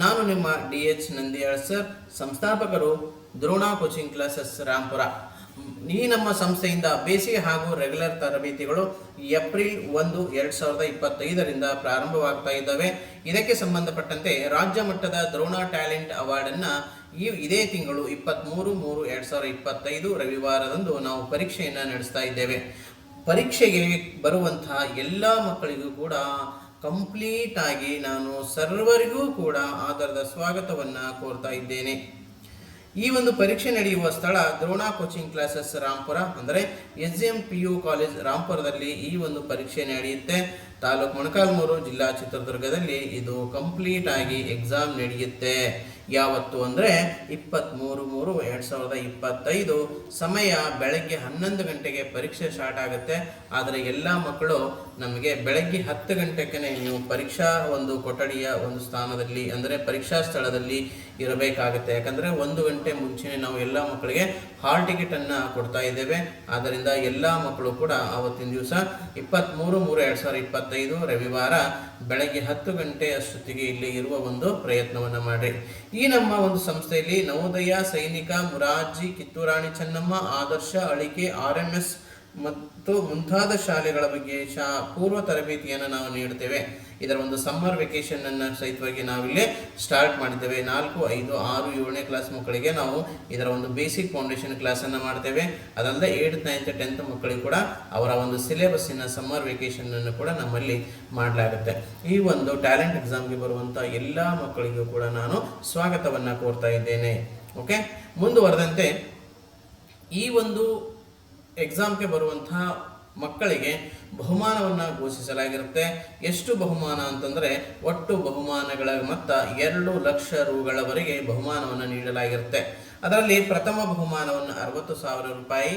ನಾನು ನಿಮ್ಮ D H Nandiyal sir, ಸಂಸ್ಥಾಪಕರು ದ್ರೋಣ ಕೋಚಿಂಗ್ ಕ್ಲಾಸಸ್ ರಾಂಪುರ. ಈ ನಮ್ಮ ಸಂಸ್ಥೆಯಿಂದ ಬೇಸಿಗೆ ಹಾಗೂ ರೆಗ್ಯುಲರ್ ತರಬೇತಿಗಳು ಏಪ್ರಿಲ್ ಒಂದು, ಎರಡ್ ಸಾವಿರದ ಇಪ್ಪತ್ತೈದರಿಂದ ಪ್ರಾರಂಭವಾಗ್ತಾ ಇದ್ದಾವೆ. ಇದಕ್ಕೆ ಸಂಬಂಧಪಟ್ಟಂತೆ ರಾಜ್ಯ ಮಟ್ಟದ ದ್ರೋಣ ಟ್ಯಾಲೆಂಟ್ ಅವಾರ್ಡ್ ಅನ್ನ ಈ ಇದೇ ತಿಂಗಳು ಇಪ್ಪತ್ತ್ಮೂರು ಮೂರು, ಎರಡ್ ಸಾವಿರದ ಇಪ್ಪತ್ತೈದು ರವಿವಾರದಂದು ನಾವು ಪರೀಕ್ಷೆಯನ್ನು ನಡೆಸ್ತಾ ಇದ್ದೇವೆ. ಪರೀಕ್ಷೆಗೆ ಬರುವಂತಹ ಎಲ್ಲ ಮಕ್ಕಳಿಗೂ ಕೂಡ ಕಂಪ್ಲೀಟ್ ಆಗಿ ನಾನು ಸರ್ವರಿಗೂ ಕೂಡ ಆಧಾರದ ಸ್ವಾಗತವನ್ನ ಕೋರ್ತಾ ಇದ್ದೇನೆ. ಈ ಒಂದು ಪರೀಕ್ಷೆ ನಡೆಯುವ ಸ್ಥಳ ದ್ರೋಣ ಕೋಚಿಂಗ್ ಕ್ಲಾಸಸ್ ರಾಂಪುರ. ಅಂದರೆ S M P U college ರಾಂಪುರದಲ್ಲಿ ಈ ಒಂದು ಪರೀಕ್ಷೆ ನಡೆಯುತ್ತೆ. ತಾಲೂಕು ಮೊಣಕಾಲ್ಮೂರು ಜಿಲ್ಲಾ ಚಿತ್ರದುರ್ಗದಲ್ಲಿ ಇದು ಕಂಪ್ಲೀಟ್ ಆಗಿ ಎಕ್ಸಾಮ್ ನಡೆಯುತ್ತೆ. ಯಾವತ್ತು ಅಂದರೆ ಇಪ್ಪತ್ತ್ಮೂರು ಮೂರು ಎರಡು ಸಾವಿರದ ಇಪ್ಪತ್ತೈದು. ಸಮಯ ಬೆಳಗ್ಗೆ ಹನ್ನೊಂದು ಗಂಟೆಗೆ ಪರೀಕ್ಷೆ ಸ್ಟಾರ್ಟ್ ಆಗುತ್ತೆ. ಆದರೆ ಎಲ್ಲ ಮಕ್ಕಳು ನಮಗೆ ಬೆಳಗ್ಗೆ ಹತ್ತು ಗಂಟೆಗೆ ನೀವು ಪರೀಕ್ಷಾ ಒಂದು ಕೊಠಡಿಯ ಒಂದು ಸ್ಥಾನದಲ್ಲಿ ಅಂದರೆ ಪರೀಕ್ಷಾ ಸ್ಥಳದಲ್ಲಿ ಇರಬೇಕಾಗುತ್ತೆ. ಯಾಕಂದರೆ ಒಂದು ಗಂಟೆ ಮುಂಚೆನೇ ನಾವು ಎಲ್ಲ ಮಕ್ಕಳಿಗೆ ಹಾಲ್ ಟಿಕೆಟನ್ನು ಕೊಡ್ತಾ ಇದ್ದೇವೆ. ಆದ್ದರಿಂದ ಎಲ್ಲ ಮಕ್ಕಳು ಕೂಡ ಆವತ್ತಿನ ದಿವಸ ಇಪ್ಪತ್ತ್ಮೂರು ಮೂರು ಎರಡು ಸಾವಿರದ ಇಪ್ಪತ್ತೈದು, ರವಿವಾರ ಬೆಳಗ್ಗೆ ಹತ್ತು ಗಂಟೆ ಅಷ್ಟೊತ್ತಿಗೆ ಇಲ್ಲಿ ಇರುವ ಒಂದು ಪ್ರಯತ್ನವನ್ನು ಮಾಡಿ ಈ ನಮ್ಮ ಒಂದು ಸಂಸ್ಥೆಯಲ್ಲಿ Navodaya Sainik Morarji Kitturani Chennamma Adarsha Alike R M S ಮತ್ತು ಮುಂತಾದ ಶಾಲೆಗಳ ಬಗ್ಗೆ ಶಾ, ಪೂರ್ವ ತರಬೇತಿಯನ್ನು ನಾವು ನೀಡುತ್ತೇವೆ. ಇದರ ಒಂದು ಸಮ್ಮರ್ ವೆಕೇಶನ್ ಅನ್ನು ಸಹಿತವಾಗಿ ನಾವಿಲ್ಲಿ ಸ್ಟಾರ್ಟ್ ಮಾಡಿದ್ದೇವೆ. ನಾಲ್ಕು, ಐದು, ಆರು, ಏಳನೇ ಕ್ಲಾಸ್ ಮಕ್ಕಳಿಗೆ ನಾವು ಇದರ ಒಂದು ಬೇಸಿಕ್ ಫೌಂಡೇಶನ್ ಕ್ಲಾಸನ್ನು ಮಾಡ್ತೇವೆ. ಅದಲ್ಲದೆ ಏಯ್ಟ್ ನೈನ್ತ್, ಟೆಂತ್ ಮಕ್ಕಳಿಗೆ ಕೂಡ ಅವರ ಒಂದು ಸಿಲೆಬಸ್ಸಿನ ಸಮ್ಮರ್ ವೆಕೇಷನನ್ನು ಕೂಡ ನಮ್ಮಲ್ಲಿ ಮಾಡಲಾಗುತ್ತೆ. ಈ ಒಂದು ಟ್ಯಾಲೆಂಟ್ ಎಕ್ಸಾಮ್ಗೆ ಬರುವಂಥ ಎಲ್ಲ ಮಕ್ಕಳಿಗೂ ಕೂಡ ನಾನು ಸ್ವಾಗತವನ್ನು ಕೋರ್ತಾ ಇದ್ದೇನೆ. ಓಕೆ? ಮುಂದುವರೆದಂತೆ ಈ ಒಂದು ಎಕ್ಸಾಮ್ಗೆ ಬರುವಂತಹ ಮಕ್ಕಳಿಗೆ ಬಹುಮಾನವನ್ನು ಘೋಷಿಸಲಾಗಿರುತ್ತೆ. ಎಷ್ಟು ಬಹುಮಾನ ಅಂತಂದರೆ ಒಟ್ಟು ಬಹುಮಾನಗಳ ಮೊತ್ತ ಎರಡು ಲಕ್ಷ ರುಗಳವರೆಗೆ ಬಹುಮಾನವನ್ನು ನೀಡಲಾಗಿರುತ್ತೆ. ಅದರಲ್ಲಿ ಪ್ರಥಮ ಬಹುಮಾನವನ್ನು ಅರವತ್ತು ಸಾವಿರ ರೂಪಾಯಿ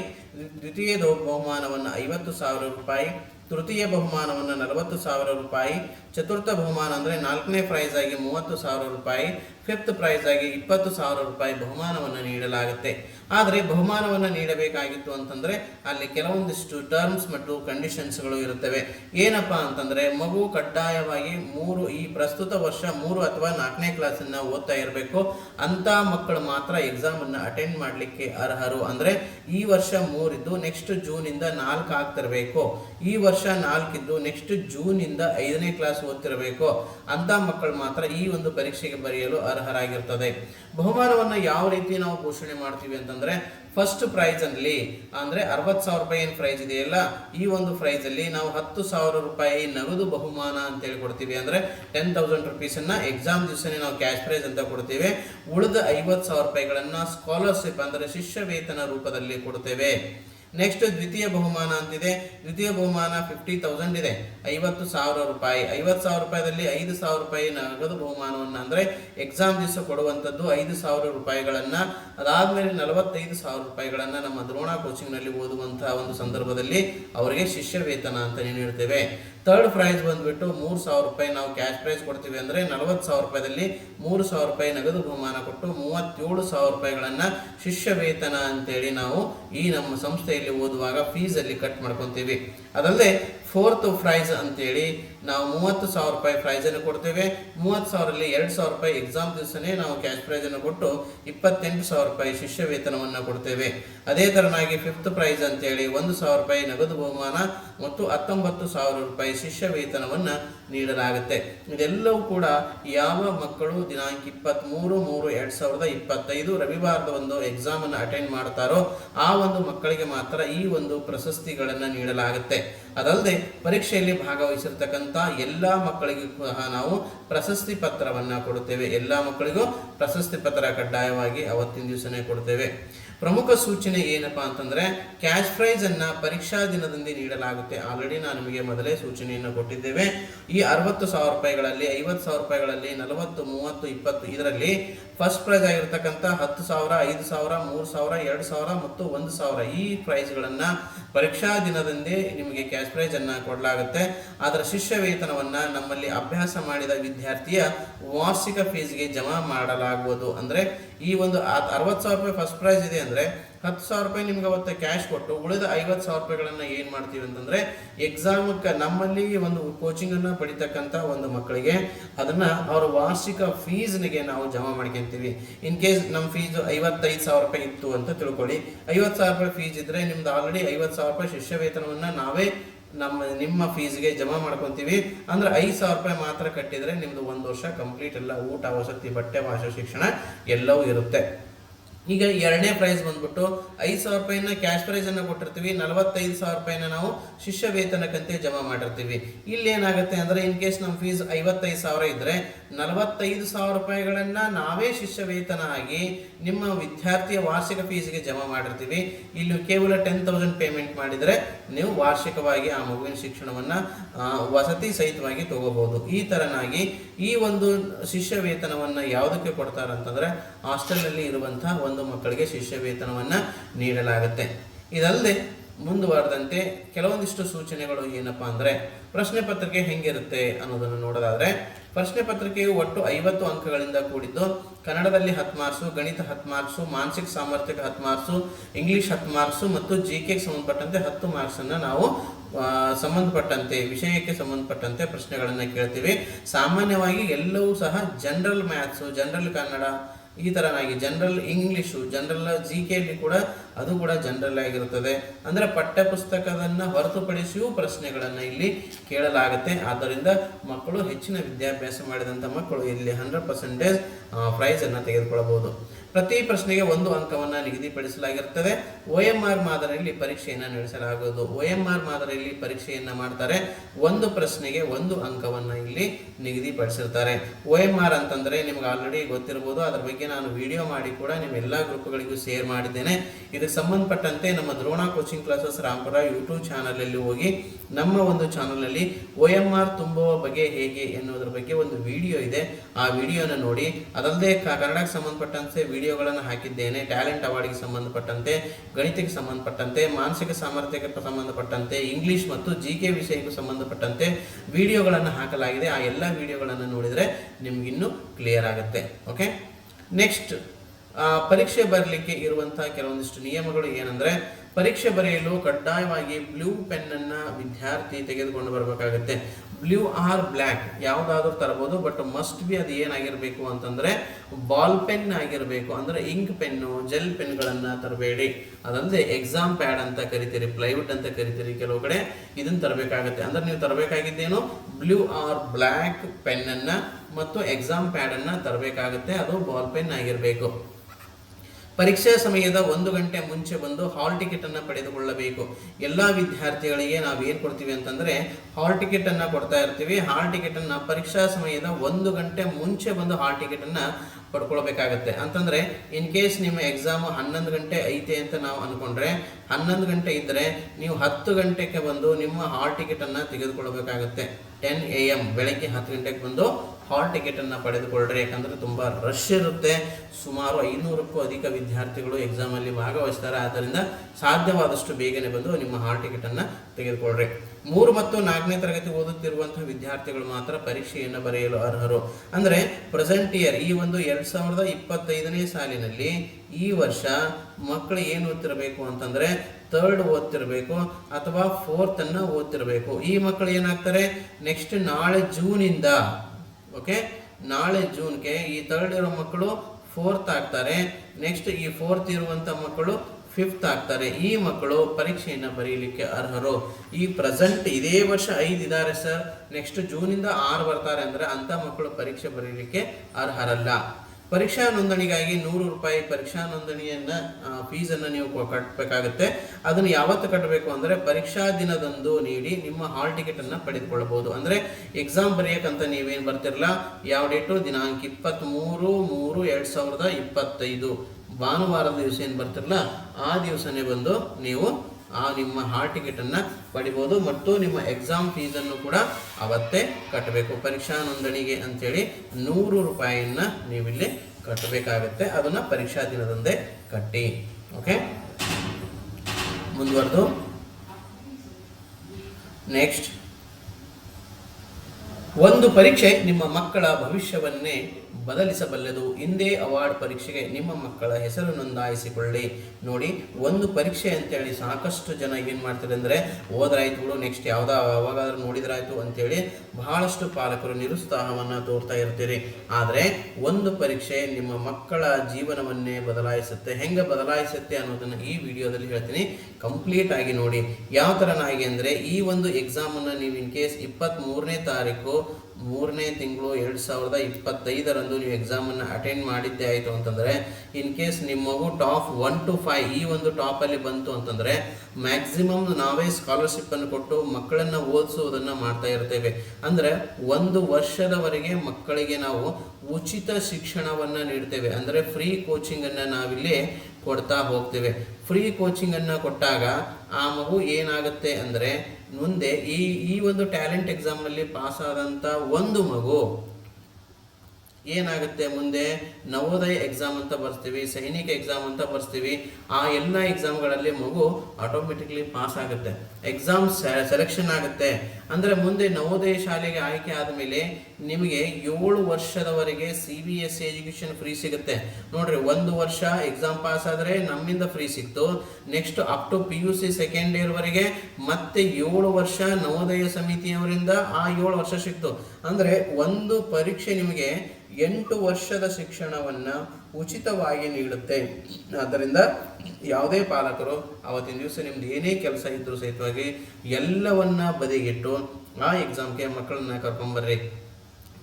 ದ್ವಿತೀಯ ಬಹುಮಾನವನ್ನು ಐವತ್ತು ಸಾವಿರ ರೂಪಾಯಿ, ತೃತೀಯ ಬಹುಮಾನವನ್ನು ನಲವತ್ತು ಸಾವಿರ ರೂಪಾಯಿ, ಚತುರ್ಥ ಬಹುಮಾನ ಅಂದರೆ ನಾಲ್ಕನೇ ಪ್ರೈಸ್ ಆಗಿ ಮೂವತ್ತು ಸಾವಿರ ರೂಪಾಯಿ ಫಿಫ್ತ್ ಪ್ರೈಸ್ ಆಗಿ ಇಪ್ಪತ್ತು ಸಾವಿರ ರೂಪಾಯಿ ಬಹುಮಾನವನ್ನು ನೀಡಲಾಗುತ್ತೆ. ಆದರೆ ಬಹುಮಾನವನ್ನು ನೀಡಬೇಕಾಗಿತ್ತು ಅಂತಂದರೆ ಅಲ್ಲಿ ಕೆಲವೊಂದಿಷ್ಟು ಟರ್ಮ್ಸ್ ಮತ್ತು ಕಂಡೀಷನ್ಸ್ಗಳು ಇರುತ್ತವೆ. ಏನಪ್ಪ ಅಂತಂದರೆ ಮಗು ಕಡ್ಡಾಯವಾಗಿ ಮೂರು ಈ ಪ್ರಸ್ತುತ ವರ್ಷ ಮೂರು ಅಥವಾ ನಾಲ್ಕನೇ ಕ್ಲಾಸನ್ನು ಓದ್ತಾ ಇರಬೇಕು. ಅಂಥ ಮಕ್ಕಳು ಮಾತ್ರ ಎಕ್ಸಾಮನ್ನು ಅಟೆಂಡ್ ಮಾಡಲಿಕ್ಕೆ ಅರ್ಹರು. ಅಂದರೆ ಈ ವರ್ಷ ಮೂರಿದ್ದು ನೆಕ್ಸ್ಟ್ ಜೂನಿಂದ ನಾಲ್ಕು ಆಗ್ತಿರಬೇಕು. ಈ ವರ್ಷ ನಾಲ್ಕಿದ್ದು ನೆಕ್ಸ್ಟ್ ಜೂನಿಂದ ಐದನೇ ಕ್ಲಾಸ್ ಓದ್ತಿರಬೇಕು. ಅಂಥ ಮಕ್ಕಳು ಮಾತ್ರ ಈ ಒಂದು ಪರೀಕ್ಷೆಗೆ ಬರೆಯಲು ಅರ್ಹರಾಗಿರ್ತದೆ. ಬಹುಮಾನವನ್ನು ಯಾವ ರೀತಿ ನಾವು ಘೋಷಣೆ ಮಾಡ್ತೀವಿ ಅಂತಂದ್ರೆ ಫಸ್ಟ್ ಪ್ರೈಸ್ ಅಂದರೆ ಅರವತ್ತು ಸಾವಿರ ರೂಪಾಯಿ ಏನು ಪ್ರೈಸ್ ಇದೆಯಲ್ಲ, ಈ ಒಂದು ಪ್ರೈಸ್ ಅಲ್ಲಿ ನಾವು ಹತ್ತು ಸಾವಿರ ರೂಪಾಯಿ ನಗದು ಬಹುಮಾನ ಅಂತ ಹೇಳಿ ಕೊಡ್ತೀವಿ. ಅಂದ್ರೆ ಟೆನ್ ತೌಸಂಡ್ ರುಪೀಸ್ ಅನ್ನ ಎಕ್ಸಾಮ್ ದಿವಸನೇ ನಾವು ಕ್ಯಾಶ್ ಪ್ರೈಸ್ ಅಂತ ಕೊಡ್ತೀವಿ. ಉಳಿದ ಐವತ್ತು ಸಾವಿರ ರೂಪಾಯಿಗಳನ್ನು ಸ್ಕಾಲರ್ಶಿಪ್ ಅಂದ್ರೆ ಶಿಷ್ಯ ವೇತನ ರೂಪದಲ್ಲಿ ಕೊಡ್ತೇವೆ. ನೆಕ್ಸ್ಟ್ ದ್ವಿತೀಯ ಬಹುಮಾನ ಅಂತಿದೆ. ದ್ವಿತೀಯ ಬಹುಮಾನ ಫಿಫ್ಟಿ ತೌಸಂಡ್ ಇದೆ. ಐವತ್ತು ಸಾವಿರ ರೂಪಾಯಿ. ಐವತ್ತು ಸಾವಿರ ರೂಪಾಯಿದಲ್ಲಿ ಐದು ಸಾವಿರ ರೂಪಾಯಿ ನಗದು ಬಹುಮಾನವನ್ನು ಅಂದರೆ ಎಕ್ಸಾಮ್ ದಿವಸ ಕೊಡುವಂಥದ್ದು ಐದು ಸಾವಿರ ರೂಪಾಯಿಗಳನ್ನು. ಅದಾದಮೇಲೆ ನಲವತ್ತೈದು ಸಾವಿರ ರೂಪಾಯಿಗಳನ್ನು ನಮ್ಮ ದ್ರೋಣ ಕೋಚಿಂಗ್ನಲ್ಲಿ ಓದುವಂತಹ ಒಂದು ಸಂದರ್ಭದಲ್ಲಿ ಅವರಿಗೆ ಶಿಷ್ಯ ವೇತನ ಅಂತ ನೀಡ್ತೇವೆ ಥರ್ಡ್ ಪ್ರೈಸ್ ಬಂದ್ಬಿಟ್ಟು ಮೂರು ಸಾವಿರ ರೂಪಾಯಿ ನಾವು ಕ್ಯಾಶ್ ಪ್ರೈಸ್ ಕೊಡ್ತೀವಿ ಅಂದರೆ ನಲವತ್ತು ಸಾವಿರ ರೂಪಾಯಿದಲ್ಲಿ ಮೂರು ಸಾವಿರ ರೂಪಾಯಿ ನಗದು ಬಹುಮಾನ ಕೊಟ್ಟು ಮೂವತ್ತೇಳು ಸಾವಿರ ರೂಪಾಯಿಗಳನ್ನು ಶಿಷ್ಯ ವೇತನ ಅಂತೇಳಿ ನಾವು ಈ ನಮ್ಮ ಸಂಸ್ಥೆಯಲ್ಲಿ ಓದುವಾಗ ಫೀಸಲ್ಲಿ ಕಟ್ ಮಾಡ್ಕೊತೀವಿ. ಅದಲ್ಲದೆ ಫೋರ್ತ್ ಪ್ರೈಸ್ ಅಂತೇಳಿ ನಾವು ಮೂವತ್ತು ಸಾವಿರ ರೂಪಾಯಿ ಪ್ರೈಸನ್ನು ಕೊಡ್ತೇವೆ. ಮೂವತ್ತು ಸಾವಿರಲ್ಲಿ ಎರಡು ಸಾವಿರ ರೂಪಾಯಿ ಎಕ್ಸಾಮ್ ದಿವಸನೇ ನಾವು ಕ್ಯಾಶ್ ಪ್ರೈಸನ್ನು ಕೊಟ್ಟು ಇಪ್ಪತ್ತೆಂಟು ಸಾವಿರ ರೂಪಾಯಿ ಶಿಷ್ಯ ವೇತನವನ್ನು ಕೊಡ್ತೇವೆ. ಅದೇ ಥರನಾಗಿ ಫಿಫ್ತ್ ಪ್ರೈಸ್ ಅಂತೇಳಿ ಒಂದು ಸಾವಿರ ರೂಪಾಯಿ ನಗದು ಬಹುಮಾನ ಮತ್ತು ಹತ್ತೊಂಬತ್ತು ಸಾವಿರ ರೂಪಾಯಿ ಶಿಷ್ಯ ವೇತನವನ್ನು ನೀಡಲಾಗುತ್ತೆ. ಇದೆಲ್ಲವೂ ಕೂಡ ಯಾವ ಮಕ್ಕಳು ದಿನಾಂಕ ಇಪ್ಪತ್ತ್ಮೂರು ಮೂರು ಎರಡು ಸಾವಿರದ ಇಪ್ಪತ್ತೈದು ರವಿವಾರದ ಒಂದು ಎಕ್ಸಾಮನ್ನು ಅಟೆಂಡ್ ಮಾಡ್ತಾರೋ ಆ ಒಂದು ಮಕ್ಕಳಿಗೆ ಮಾತ್ರ ಈ ಒಂದು ಪ್ರಶಸ್ತಿಗಳನ್ನು ನೀಡಲಾಗುತ್ತೆ. ಅದಲ್ಲದೆ ಪರೀಕ್ಷೆಯಲ್ಲಿ ಭಾಗವಹಿಸಿರ್ತಕ್ಕಂಥ ಎಲ್ಲ ಮಕ್ಕಳಿಗೂ ಸಹ ನಾವು ಪ್ರಶಸ್ತಿ ಪತ್ರವನ್ನು ಕೊಡುತ್ತೇವೆ. ಎಲ್ಲ ಮಕ್ಕಳಿಗೂ ಪ್ರಶಸ್ತಿ ಪತ್ರ ಕಡ್ಡಾಯವಾಗಿ ಅವತ್ತಿನ ದಿವಸನೇ ಕೊಡುತ್ತೇವೆ. ಪ್ರಮುಖ ಸೂಚನೆ ಏನಪ್ಪಾ ಅಂತಂದ್ರೆ ಕ್ಯಾಶ್ ಪ್ರೈಸ್ ಅನ್ನ ಪರೀಕ್ಷಾ ದಿನದಂದೇ ನೀಡಲಾಗುತ್ತೆ. ಆಲ್ರೆಡಿ ನಾನು ನಿಮಗೆ ಮೊದಲೇ ಸೂಚನೆಯನ್ನು ಕೊಟ್ಟಿದ್ದೇವೆ. ಈ ಅರವತ್ತು ಸಾವಿರ ರೂಪಾಯಿಗಳಲ್ಲಿ, ಐವತ್ತು ಸಾವಿರ ರೂಪಾಯಿಗಳಲ್ಲಿ, ನಲವತ್ತು, ಮೂವತ್ತು, ಇಪ್ಪತ್ತು ಇದರಲ್ಲಿ ಫಸ್ಟ್ ಪ್ರೈಸ್ ಆಗಿರ್ತಕ್ಕಂಥ ಹತ್ತು ಸಾವಿರ, ಐದು ಸಾವಿರ, ಮೂರು ಸಾವಿರ, ಎರಡು ಸಾವಿರ ಮತ್ತು ಒಂದು ಸಾವಿರ ಈ ಪ್ರೈಸ್ಗಳನ್ನ ಪರೀಕ್ಷಾ ದಿನದಂದೇ ನಿಮಗೆ ಕ್ಯಾಶ್ ಪ್ರೈಸ್ ಅನ್ನ ಕೊಡಲಾಗುತ್ತೆ. ಅದರ ಶಿಷ್ಯ ವೇತನವನ್ನ ನಮ್ಮಲ್ಲಿ ಅಭ್ಯಾಸ ಮಾಡಿದ ವಿದ್ಯಾರ್ಥಿಯ ವಾರ್ಷಿಕ ಫೀಸ್ಗೆ ಜಮಾ ಮಾಡಲಾಗುವುದು. ಅಂದ್ರೆ ಈ ಒಂದು ಅರವತ್ತು ಸಾವಿರ ರೂಪಾಯಿ ಫಸ್ಟ್ ಪ್ರೈಸ್ ಇದೆ ಅಂದ್ರೆ ಹತ್ತು ಸಾವಿರ ರೂಪಾಯಿ ನಿಮ್ಗೆ ಅವತ್ತು ಕ್ಯಾಶ್ ಕೊಟ್ಟು ಉಳಿದ ಐವತ್ತು ಸಾವಿರ ರೂಪಾಯಿಗಳನ್ನ ಏನು ಮಾಡ್ತೀವಿ ಅಂತಂದ್ರೆ ಎಕ್ಸಾಮ್ಗೆ ನಮ್ಮಲ್ಲಿ ಒಂದು ಕೋಚಿಂಗನ್ನು ಪಡಿತಕ್ಕಂಥ ಒಂದು ಮಕ್ಕಳಿಗೆ ಅದನ್ನ ಅವರ ವಾರ್ಷಿಕ ಫೀಸ್ನಿಗೆ ನಾವು ಜಮಾ ಮಾಡ್ಕೊಂತೀವಿ. ಇನ್ ಕೇಸ್ ನಮ್ಮ ಫೀಸ್ ಐವತ್ತೈದು ಸಾವಿರ ರೂಪಾಯಿ ಇತ್ತು ಅಂತ ತಿಳ್ಕೊಳ್ಳಿ. ಐವತ್ತು ಸಾವಿರ ರೂಪಾಯಿ ಫೀಸ್ ಇದ್ರೆ ನಿಮ್ದು ಆಲ್ರೆಡಿ ಐವತ್ತು ಸಾವಿರ ರೂಪಾಯಿ ಶಿಷ್ಯ ವೇತನವನ್ನ ನಾವೇ ನಮ್ಮ, ನಿಮ್ಮ ಫೀಸ್ಗೆ ಜಮಾ ಮಾಡ್ಕೊತೀವಿ. ಅಂದ್ರೆ ಐದು ಸಾವಿರ ರೂಪಾಯಿ ಮಾತ್ರ ಕಟ್ಟಿದ್ರೆ ನಿಮ್ದು ಒಂದು ವರ್ಷ ಕಂಪ್ಲೀಟ್ ಎಲ್ಲ ಊಟ, ವಸತಿ, ಬಟ್ಟೆ ಭಾಷಾ ಶಿಕ್ಷಣ ಎಲ್ಲವೂ ಇರುತ್ತೆ. ಈಗ ಎರಡನೇ ಪ್ರೈಸ್ ಬಂದ್ಬಿಟ್ಟು ಐದು ಸಾವಿರ ರೂಪಾಯಿನ ಕ್ಯಾಶ್ ಪ್ರೈಸ್ ಅನ್ನ ಕೊಟ್ಟಿರ್ತೀವಿ. ನಲವತ್ತೈದು ಸಾವಿರ ರೂಪಾಯಿನ ನಾವು ಶಿಷ್ಯ ವೇತನಕ್ಕಂತೆ ಜಮಾ ಮಾಡಿರ್ತೀವಿ. ಇಲ್ಲಿ ಏನಾಗುತ್ತೆ ಅಂದ್ರೆ ಇನ್ ಕೇಸ್ ನಮ್ಮ ಫೀಸ್ ಐವತ್ತೈದು ಸಾವಿರ ಇದ್ರೆ ನಲವತ್ತೈದು ಸಾವಿರ ರೂಪಾಯಿಗಳನ್ನ ನಾವೇ ಶಿಷ್ಯ ವೇತನ ಆಗಿ ನಿಮ್ಮ ವಿದ್ಯಾರ್ಥಿಯ ವಾರ್ಷಿಕ ಫೀಸ್ಗೆ ಜಮಾ ಮಾಡಿರ್ತೀವಿ. ಇಲ್ಲಿ ಕೇವಲ ಟೆನ್ ತೌಸಂಡ್ ಪೇಮೆಂಟ್ ಮಾಡಿದ್ರೆ ನೀವು ವಾರ್ಷಿಕವಾಗಿ ಆ ಮಗುವಿನ ಶಿಕ್ಷಣವನ್ನ ವಸತಿ ಸಹಿತವಾಗಿ ತಗೋಬಹುದು. ಈ ತರನಾಗಿ ಈ ಒಂದು ಶಿಷ್ಯ ವೇತನವನ್ನ ಯಾವುದಕ್ಕೆ ಕೊಡ್ತಾರೆ ಅಂತಂದ್ರೆ ಹಾಸ್ಟೆಲ್ನಲ್ಲಿ ಇರುವಂತಹ ಒಂದು ಮಕ್ಕಳಿಗೆ ಶಿಷ್ಯ ವೇತನವನ್ನ ನೀಡಲಾಗುತ್ತೆ. ಇದಲ್ಲದೆ ಮುಂದುವರೆದಂತೆ ಕೆಲವೊಂದಿಷ್ಟು ಸೂಚನೆಗಳು ಏನಪ್ಪಾ ಅಂದ್ರೆ ಪ್ರಶ್ನೆ ಪತ್ರಿಕೆ ಹೆಂಗಿರುತ್ತೆ ಅನ್ನೋದನ್ನು ನೋಡೋದಾದ್ರೆ ಪ್ರಶ್ನೆ ಪತ್ರಿಕೆಯು ಒಟ್ಟು ಐವತ್ತು ಅಂಕಗಳಿಂದ ಕೂಡಿದ್ದು ಕನ್ನಡದಲ್ಲಿ ಹತ್ತು ಮಾರ್ಕ್ಸು, ಗಣಿತ ಹತ್ತು ಮಾರ್ಕ್ಸು, ಮಾನಸಿಕ ಸಾಮರ್ಥ್ಯಕ್ಕೆ ಹತ್ತು ಮಾರ್ಕ್ಸು, ಇಂಗ್ಲಿಷ್ ಹತ್ತು ಮಾರ್ಕ್ಸು ಮತ್ತು ಜಿ ಕೆಗೆ ಸಂಬಂಧಪಟ್ಟಂತೆ ಹತ್ತು ಮಾರ್ಕ್ಸ್ ಅನ್ನ ನಾವು ಸಂಬಂಧಪಟ್ಟಂತೆ, ವಿಷಯಕ್ಕೆ ಸಂಬಂಧಪಟ್ಟಂತೆ ಪ್ರಶ್ನೆಗಳನ್ನು ಕೇಳ್ತೀವಿ. ಸಾಮಾನ್ಯವಾಗಿ ಎಲ್ಲವೂ ಸಹ ಜನರಲ್ ಮ್ಯಾಥ್ಸು ಜನರಲ್ ಕನ್ನಡ ಈ ತರನಾಗಿ general English general G K ಕೆಯಲ್ಲಿ ಕೂಡ ಅದು ಕೂಡ ಜನರಲ್ ಆಗಿರುತ್ತದೆ. ಅಂದ್ರೆ ಪಠ್ಯಪುಸ್ತಕವನ್ನು ಹೊರತುಪಡಿಸಿಯೂ ಪ್ರಶ್ನೆಗಳನ್ನು ಇಲ್ಲಿ ಕೇಳಲಾಗುತ್ತೆ. ಆದ್ದರಿಂದ ಮಕ್ಕಳು ಹೆಚ್ಚಿನ ವಿದ್ಯಾಭ್ಯಾಸ ಮಾಡಿದಂಥ ಮಕ್ಕಳು ಇಲ್ಲಿ ಹಂಡ್ರೆಡ್ ಪರ್ಸೆಂಟೇಜ್ ಪ್ರೈಸ್ ಅನ್ನ ತೆಗೆದುಕೊಳ್ಳಬಹುದು. ಪ್ರತಿ ಪ್ರಶ್ನೆಗೆ ಒಂದು ಅಂಕವನ್ನು ನಿಗದಿಪಡಿಸಲಾಗಿರುತ್ತದೆ ಒ ಎಂ ಆರ್ ಮಾದರಿಯಲ್ಲಿ ಪರೀಕ್ಷೆಯನ್ನು ನಡೆಸಲಾಗುವುದು. ಒ ಎಂ ಆರ್ ಮಾದರಿಯಲ್ಲಿ ಪರೀಕ್ಷೆಯನ್ನು ಮಾಡ್ತಾರೆ. ಒಂದು ಪ್ರಶ್ನೆಗೆ ಒಂದು ಅಂಕವನ್ನು ಇಲ್ಲಿ ನಿಗದಿಪಡಿಸಿರ್ತಾರೆ. ಒ ಎಂ ಆರ್ ಅಂತಂದ್ರೆ ನಿಮ್ಗೆ ಆಲ್ರೆಡಿ ಗೊತ್ತಿರಬಹುದು ಅದರ ಬಗ್ಗೆ ನಾನು ವಿಡಿಯೋ ಮಾಡಿ ಕೂಡ ನಿಮ್ಮ ಎಲ್ಲಾ ಗ್ರೂಪ್ಗಳಿಗೂ ಶೇರ್ ಮಾಡಿದ್ದೇನೆ. ಇದಕ್ಕೆ ಸಂಬಂಧಪಟ್ಟಂತೆ ನಮ್ಮ Drona coaching classes Rampura YouTube ಚಾನಲಲ್ಲಿ ಹೋಗಿ ನಮ್ಮ ಒಂದು ಚಾನಲ್ ಅಲ್ಲಿ ಒ ಎಂ ಆರ್ ತುಂಬುವ ಬಗ್ಗೆ ಹೇಗೆ ಎನ್ನುವುದರ ಬಗ್ಗೆ ಒಂದು ವಿಡಿಯೋ ಇದೆ. ಆ ವಿಡಿಯೋನ ನೋಡಿ. ಅದಲ್ಲದೆ ಕನ್ನಡಕ್ಕೆ ಸಂಬಂಧಪಟ್ಟಂತೆ ವಿಡಿಯೋಗಳನ್ನು ಹಾಕಿದ್ದೇನೆ ಟ್ಯಾಲೆಂಟ್ ಅವಾರ್ಡ್ಗೆ ಸಂಬಂಧಪಟ್ಟಂತೆ, ಗಣಿತಕ್ಕೆ ಸಂಬಂಧಪಟ್ಟಂತೆ, ಮಾನಸಿಕ ಸಾಮರ್ಥ್ಯಕ್ಕೆ ಸಂಬಂಧಪಟ್ಟಂತೆ ಇಂಗ್ಲಿಷ್ ಮತ್ತು ಜಿ ಕೆ ವಿಷಯಕ್ಕೆ ಸಂಬಂಧಪಟ್ಟಂತೆ ವಿಡಿಯೋಗಳನ್ನು ಹಾಕಲಾಗಿದೆ. ಆ ಎಲ್ಲ ವಿಡಿಯೋಗಳನ್ನು ನೋಡಿದರೆ ನಿಮ್ಗಿನ್ನೂ ಕ್ಲಿಯರ್ ಆಗುತ್ತೆ. ಓಕೆ ನೆಕ್ಸ್ಟ್ ಪರೀಕ್ಷೆ ಬರಲಿಕ್ಕೆ ಇರುವಂತಹ ಕೆಲವೊಂದಿಷ್ಟು ನಿಯಮಗಳು ಏನಂದ್ರೆ, ಪರೀಕ್ಷೆ ಬರೆಯಲು ಕಡ್ಡಾಯವಾಗಿ ಬ್ಲೂ ಪೆನ್ ಅನ್ನ ವಿದ್ಯಾರ್ಥಿ ತೆಗೆದುಕೊಂಡು ಬರಬೇಕಾಗುತ್ತೆ. ಬ್ಲೂ ಆರ್ ಬ್ಲ್ಯಾಕ್ ಯಾವುದಾದ್ರೂ ತರಬಹುದು ಬಟ್ ಮಸ್ಟ್ ಬಿ ಅದು ಏನಾಗಿರಬೇಕು ಅಂತಂದ್ರೆ ಬಾಲ್ ಪೆನ್ ಆಗಿರಬೇಕು, ಅಂದ್ರೆ ಇಂಕ್ ಪೆನ್ನು, ಜೆಲ್ ಪೆನ್ಗಳನ್ನ ತರಬೇಡಿ. ಅದಲ್ಲದೆ ಎಕ್ಸಾಮ್ ಪ್ಯಾಡ್ ಅಂತ ಕರಿತೀರಿ ಪ್ಲೈವುಡ್ ಅಂತ ಕರಿತೀರಿ ಕೆಲವು ಕಡೆ ಇದನ್ನ ತರಬೇಕಾಗುತ್ತೆ. ಅಂದ್ರೆ ನೀವು ತರಬೇಕಾಗಿದ್ದೇನು, ಬ್ಲೂ ಆರ್ ಬ್ಲ್ಯಾಕ್ ಪೆನ್ನನ್ನು ಮತ್ತು ಎಕ್ಸಾಮ್ ಪ್ಯಾಡ್ ಅನ್ನ ತರಬೇಕಾಗುತ್ತೆ. ಅದು ಬಾಲ್ ಪೆನ್ ಆಗಿರಬೇಕು. ಪರೀಕ್ಷಾ ಸಮಯದ ಒಂದು ಗಂಟೆ ಮುಂಚೆ ಬಂದು ಹಾಲ್ ಟಿಕೆಟ್ ಅನ್ನ ಪಡೆದುಕೊಳ್ಳಬೇಕು. ಎಲ್ಲ ವಿದ್ಯಾರ್ಥಿಗಳಿಗೆ ನಾವು ಏನು ಕೊಡ್ತೀವಿ ಅಂತಂದ್ರೆ ಹಾಲ್ ಟಿಕೆಟ್ ಅನ್ನ ಕೊಡ್ತಾ ಇರ್ತೀವಿ. ಹಾಲ್ ಟಿಕೆಟ್ ಅನ್ನ ಪರೀಕ್ಷಾ ಸಮಯದ ಒಂದು ಗಂಟೆ ಮುಂಚೆ ಬಂದು ಹಾಲ್ ಟಿಕೆಟ್ ಅನ್ನ ಪಡ್ಕೊಳ್ಬೇಕಾಗತ್ತೆ. ಅಂತಂದ್ರೆ ಇನ್ ಕೇಸ್ ನಿಮ್ಮ ಎಕ್ಸಾಮ್ ಹನ್ನೊಂದು ಗಂಟೆ ಐತೆ ಅಂತ ನಾವು ಅಂದ್ಕೊಂಡ್ರೆ ಹನ್ನೊಂದು ಗಂಟೆ ಇದ್ದರೆ ನೀವು ಹತ್ತು ಗಂಟೆಗೆ ಬಂದು ನಿಮ್ಮ ಹಾಲ್ ಟಿಕೆಟ್ ಅನ್ನ ತೆಗೆದುಕೊಳ್ಬೇಕಾಗತ್ತೆ ಟೆನ್ ಎ ಎಂ ಬೆಳಗ್ಗೆ ಹತ್ತು ಗಂಟೆಗೆ ಬಂದು ಹಾಲ್ ಟಿಕೆಟ್ ಅನ್ನ ಪಡೆದುಕೊಳ್ಳ್ರಿ, ಯಾಕಂದ್ರೆ ತುಂಬಾ ರಶ್ ಇರುತ್ತೆ. ಸುಮಾರು ಐನೂರಕ್ಕೂ ಅಧಿಕ ವಿದ್ಯಾರ್ಥಿಗಳು ಎಕ್ಸಾಮ್ ಅಲ್ಲಿ ಭಾಗವಹಿಸ್ತಾರೆ. ಆದ್ದರಿಂದ ಸಾಧ್ಯವಾದಷ್ಟು ಬೇಗನೆ ಬಂದು ನಿಮ್ಮ ಹಾಲ್ ಟಿಕೆಟ್ ಅನ್ನ ತೆಗೆದುಕೊಳ್ಳ್ರಿ. ಮೂರು ಮತ್ತು ನಾಲ್ಕನೇ ತರಗತಿ ಓದುತ್ತಿರುವಂತಹ ವಿದ್ಯಾರ್ಥಿಗಳು ಮಾತ್ರ ಪರೀಕ್ಷೆಯನ್ನು ಬರೆಯಲು ಅರ್ಹರು. ಅಂದರೆ ಪ್ರೆಸೆಂಟ್ ಇಯರ್ ಈ ಒಂದು ಎರಡ್ ಸಾವಿರದ ಇಪ್ಪತ್ತೈದನೇ ಸಾಲಿನಲ್ಲಿ ಈ ವರ್ಷ ಮಕ್ಕಳು ಏನು ಓದ್ತಿರಬೇಕು ಅಂತಂದ್ರೆ ಥರ್ಡ್ ಓದ್ತಿರಬೇಕು ಅಥವಾ ಫೋರ್ತನ್ನು ಓದ್ತಿರ್ಬೇಕು. ಈ ಮಕ್ಕಳು ಏನಾಗ್ತಾರೆ? ನೆಕ್ಸ್ಟ್ ನಾಳೆ ಜೂನಿಂದ ಓಕೆ? ನಾಳೆ ಜೂನ್ಗೆ ಈ ತರ್ಡ್ ಇರೋ ಮಕ್ಕಳು ಫೋರ್ತ್ ಆಗ್ತಾರೆ. ನೆಕ್ಸ್ಟ್ ಈ ಫೋರ್ತ್ ಇರುವಂತ ಮಕ್ಕಳು ಫಿಫ್ತ್ ಆಗ್ತಾರೆ. ಈ ಮಕ್ಕಳು ಪರೀಕ್ಷೆಯನ್ನು ಬರೀಲಿಕ್ಕೆ ಅರ್ಹರು. ಈ ಪ್ರೆಸೆಂಟ್ ಇದೇ ವರ್ಷ ಐದು ಇದ್ದಾರೆ ಸರ್ ನೆಕ್ಸ್ಟ್ ಜೂನಿಂದ ಆರು ಬರ್ತಾರೆ ಅಂದರೆ ಅಂಥ ಮಕ್ಕಳು ಪರೀಕ್ಷೆ ಬರೀಲಿಕ್ಕೆ ಅರ್ಹರಲ್ಲ. ಪರೀಕ್ಷಾ ನೋಂದಣಿಗಾಗಿ ನೂರು ರೂಪಾಯಿ ಪರೀಕ್ಷಾ ನೋಂದಣಿಯನ್ನ ಫೀಸ್ ಅನ್ನ ನೀವು ಕಟ್ಟಬೇಕಾಗುತ್ತೆ ಅದನ್ನು ಯಾವತ್ತು ಕಟ್ಟಬೇಕು ಅಂದ್ರೆ ಪರೀಕ್ಷಾ ದಿನದಂದು ನೀಡಿ ನಿಮ್ಮ ಹಾಲ್ ಟಿಕೆಟ್ ಅನ್ನ ಪಡೆದುಕೊಳ್ಳಬಹುದು. ಅಂದ್ರೆ ಎಕ್ಸಾಮ್ ಬರೆಯಕ್ಕಂತ ನೀವೇನು ಬರ್ತಿರಲ್ಲ ಯಾವ ಡೇಟು ದಿನಾಂಕ ಇಪ್ಪತ್ತ್ಮೂರು ಮೂರು, ಎರಡ್ ಸಾವಿರದ ಇಪ್ಪತ್ತೈದು. ಭಾನುವಾರದ ದಿವಸ ಏನು ಬರ್ತಿರಲ್ಲ ಆ ದಿವಸನೇ ಬಂದು ನೀವು ಆ ನಿಮ್ಮ ಹಾಲ್ ಟಿಕೆಟ್ ಅನ್ನ ಪಡಿಬಹುದು ಮತ್ತು ನಿಮ್ಮ ಎಕ್ಸಾಮ್ ಫೀಸ್ ಅನ್ನು ಕೂಡ ಅವತ್ತೇ ಕಟ್ಟಬೇಕು ಪರೀಕ್ಷಾ ನೋಂದಣಿಗೆ ಅಂತೇಳಿ ನೂರು ರೂಪಾಯಿಯನ್ನ ನೀವಿಲ್ಲಿ ಕಟ್ಟಬೇಕಾಗುತ್ತೆ ಅದನ್ನ ಪರೀಕ್ಷಾ ದಿನದಂದೇ ಕಟ್ಟಿ. ಓಕೆ ಮುಂದುವರೆದು. ನೆಕ್ಸ್ಟ್ ಒಂದು ಪರೀಕ್ಷೆ ನಿಮ್ಮ ಮಕ್ಕಳ ಭವಿಷ್ಯವನ್ನೇ ಬದಲಿಸಬಲ್ಲದು. ಇಂದೇ ಅವಾರ್ಡ್ ಪರೀಕ್ಷೆಗೆ ನಿಮ್ಮ ಮಕ್ಕಳ ಹೆಸರು ನೋಂದಾಯಿಸಿಕೊಳ್ಳಿ. ನೋಡಿ, ಒಂದು ಪರೀಕ್ಷೆ ಅಂತೇಳಿ ಸಾಕಷ್ಟು ಜನ ಏನು ಮಾಡ್ತಾರೆ ಅಂದರೆ ಹೋದ್ರಾಯ್ತು ಬಿಡು ನೆಕ್ಸ್ಟ್ ಯಾವುದೋ ಯಾವಾಗಾದ್ರೂ ನೋಡಿದ್ರಾಯ್ತು ಅಂತೇಳಿ ಬಹಳಷ್ಟು ಪಾಲಕರು ನಿರುತ್ಸಾಹವನ್ನು ತೋರ್ತಾ ಇರ್ತೀರಿ. ಆದರೆ, ಒಂದು ಪರೀಕ್ಷೆ ನಿಮ್ಮ ಮಕ್ಕಳ ಜೀವನವನ್ನೇ ಬದಲಾಯಿಸುತ್ತೆ. ಹೆಂಗೆ ಬದಲಾಯಿಸುತ್ತೆ ಅನ್ನೋದನ್ನು ಈ ವಿಡಿಯೋದಲ್ಲಿ ಹೇಳ್ತೀನಿ. ಕಂಪ್ಲೀಟ್ ಆಗಿ ನೋಡಿ. ಯಾವ ಥರನಾಗಿ ಅಂದರೆ, ಈ ಒಂದು ಎಕ್ಸಾಮನ್ನು ನೀವು ಇನ್ ಕೇಸ್ ಇಪ್ಪತ್ತ್ ಮೂರನೇ ತಾರೀಕು ಮೂರನೇ ತಿಂಗಳು ಎರಡು ಸಾವಿರದ ಇಪ್ಪತ್ತೈದರಂದು ನೀವು ಎಕ್ಸಾಮನ್ನು ಅಟೆಂಡ್ ಮಾಡಿದ್ದೇ ಆಯಿತು ಅಂತಂದರೆ ಇನ್ ಕೇಸ್ ನಿಮ್ಮ ಮಗು ಟಾಪ್ ಒನ್ ಟು ಫೈವ್ ಈ ಒಂದು ಟಾಪಲ್ಲಿ ಬಂತು ಅಂತಂದರೆ ಮ್ಯಾಕ್ಸಿಮಮ್ ನಾವೇ ಸ್ಕಾಲರ್ಶಿಪ್ಪನ್ನು ಕೊಟ್ಟು ಮಕ್ಕಳನ್ನು ಓದಿಸುವುದನ್ನು ಮಾಡ್ತಾ ಇರ್ತೇವೆ. ಅಂದರೆ ಒಂದು ವರ್ಷದವರೆಗೆ ಮಕ್ಕಳಿಗೆ ನಾವು ಉಚಿತ ಶಿಕ್ಷಣವನ್ನು ನೀಡ್ತೇವೆ. ಅಂದರೆ ಫ್ರೀ ಕೋಚಿಂಗನ್ನು ನಾವಿಲ್ಲಿ ಕೊಡ್ತಾ ಹೋಗ್ತೇವೆ. ಫ್ರೀ ಕೋಚಿಂಗನ್ನು ಕೊಟ್ಟಾಗ ಆ ಮಗು ಏನಾಗುತ್ತೆ ಅಂದರೆ ಮುಂದೆ ಈ ಈ ಒಂದು ಟ್ಯಾಲೆಂಟ್ ಎಕ್ಸಾಮ್ನಲ್ಲಿ ಪಾಸ್ ಆದಂಥ ಒಂದು ಮಗು ಏನಾಗುತ್ತೆ ಮುಂದೆ? ನವೋದಯ ಎಕ್ಸಾಮ್ ಅಂತ ಬರ್ತೀವಿ, ಸೈನಿಕ ಎಕ್ಸಾಮ್ ಅಂತ ಬರ್ತೀವಿ. ಆ ಎಲ್ಲ ಎಕ್ಸಾಮ್ಗಳಲ್ಲಿ ಮಗು ಆಟೋಮೆಟಿಕ್ಲಿ ಪಾಸ್ ಆಗುತ್ತೆ. ಎಕ್ಸಾಮ್ ಸೆಲೆಕ್ಷನ್ ಆಗುತ್ತೆ. ಅಂದರೆ ಮುಂದೆ ನವೋದಯ ಶಾಲೆಗೆ ಆಯ್ಕೆ ಆದಮೇಲೆ ನಿಮಗೆ ಏಳು ವರ್ಷದವರೆಗೆ C B S education free ಸಿಗುತ್ತೆ. ನೋಡ್ರಿ, ಒಂದು ವರ್ಷ ಎಕ್ಸಾಮ್ ಪಾಸ್ ಆದರೆ ನಮ್ಮಿಂದ ಫ್ರೀ ಸಿಕ್ತು. Next up to P U C second ಇಯರ್ವರೆಗೆ ಮತ್ತೆ ಏಳು ವರ್ಷ ನವೋದಯ ಸಮಿತಿಯವರಿಂದ ಆ ಏಳು ವರ್ಷ ಸಿಕ್ತು. ಅಂದರೆ ಒಂದು ಪರೀಕ್ಷೆ ನಿಮಗೆ ಎಂಟು ವರ್ಷದ ಶಿಕ್ಷಣವನ್ನು ಉಚಿತವಾಗಿ ನೀಡುತ್ತೆ. ಆದ್ದರಿಂದ ಯಾವುದೇ ಪಾಲಕರು ಅವತ್ತಿನ ದಿವಸ ನಿಮ್ದು ಏನೇ ಕೆಲಸ ಇದ್ದರೂ ಸಹಿತವಾಗಿ ಎಲ್ಲವನ್ನ ಬದಿಗಿಟ್ಟು ಆ ಎಕ್ಸಾಮ್ಗೆ ಮಕ್ಕಳನ್ನ ಕರ್ಕೊಂಬರ್ರಿ.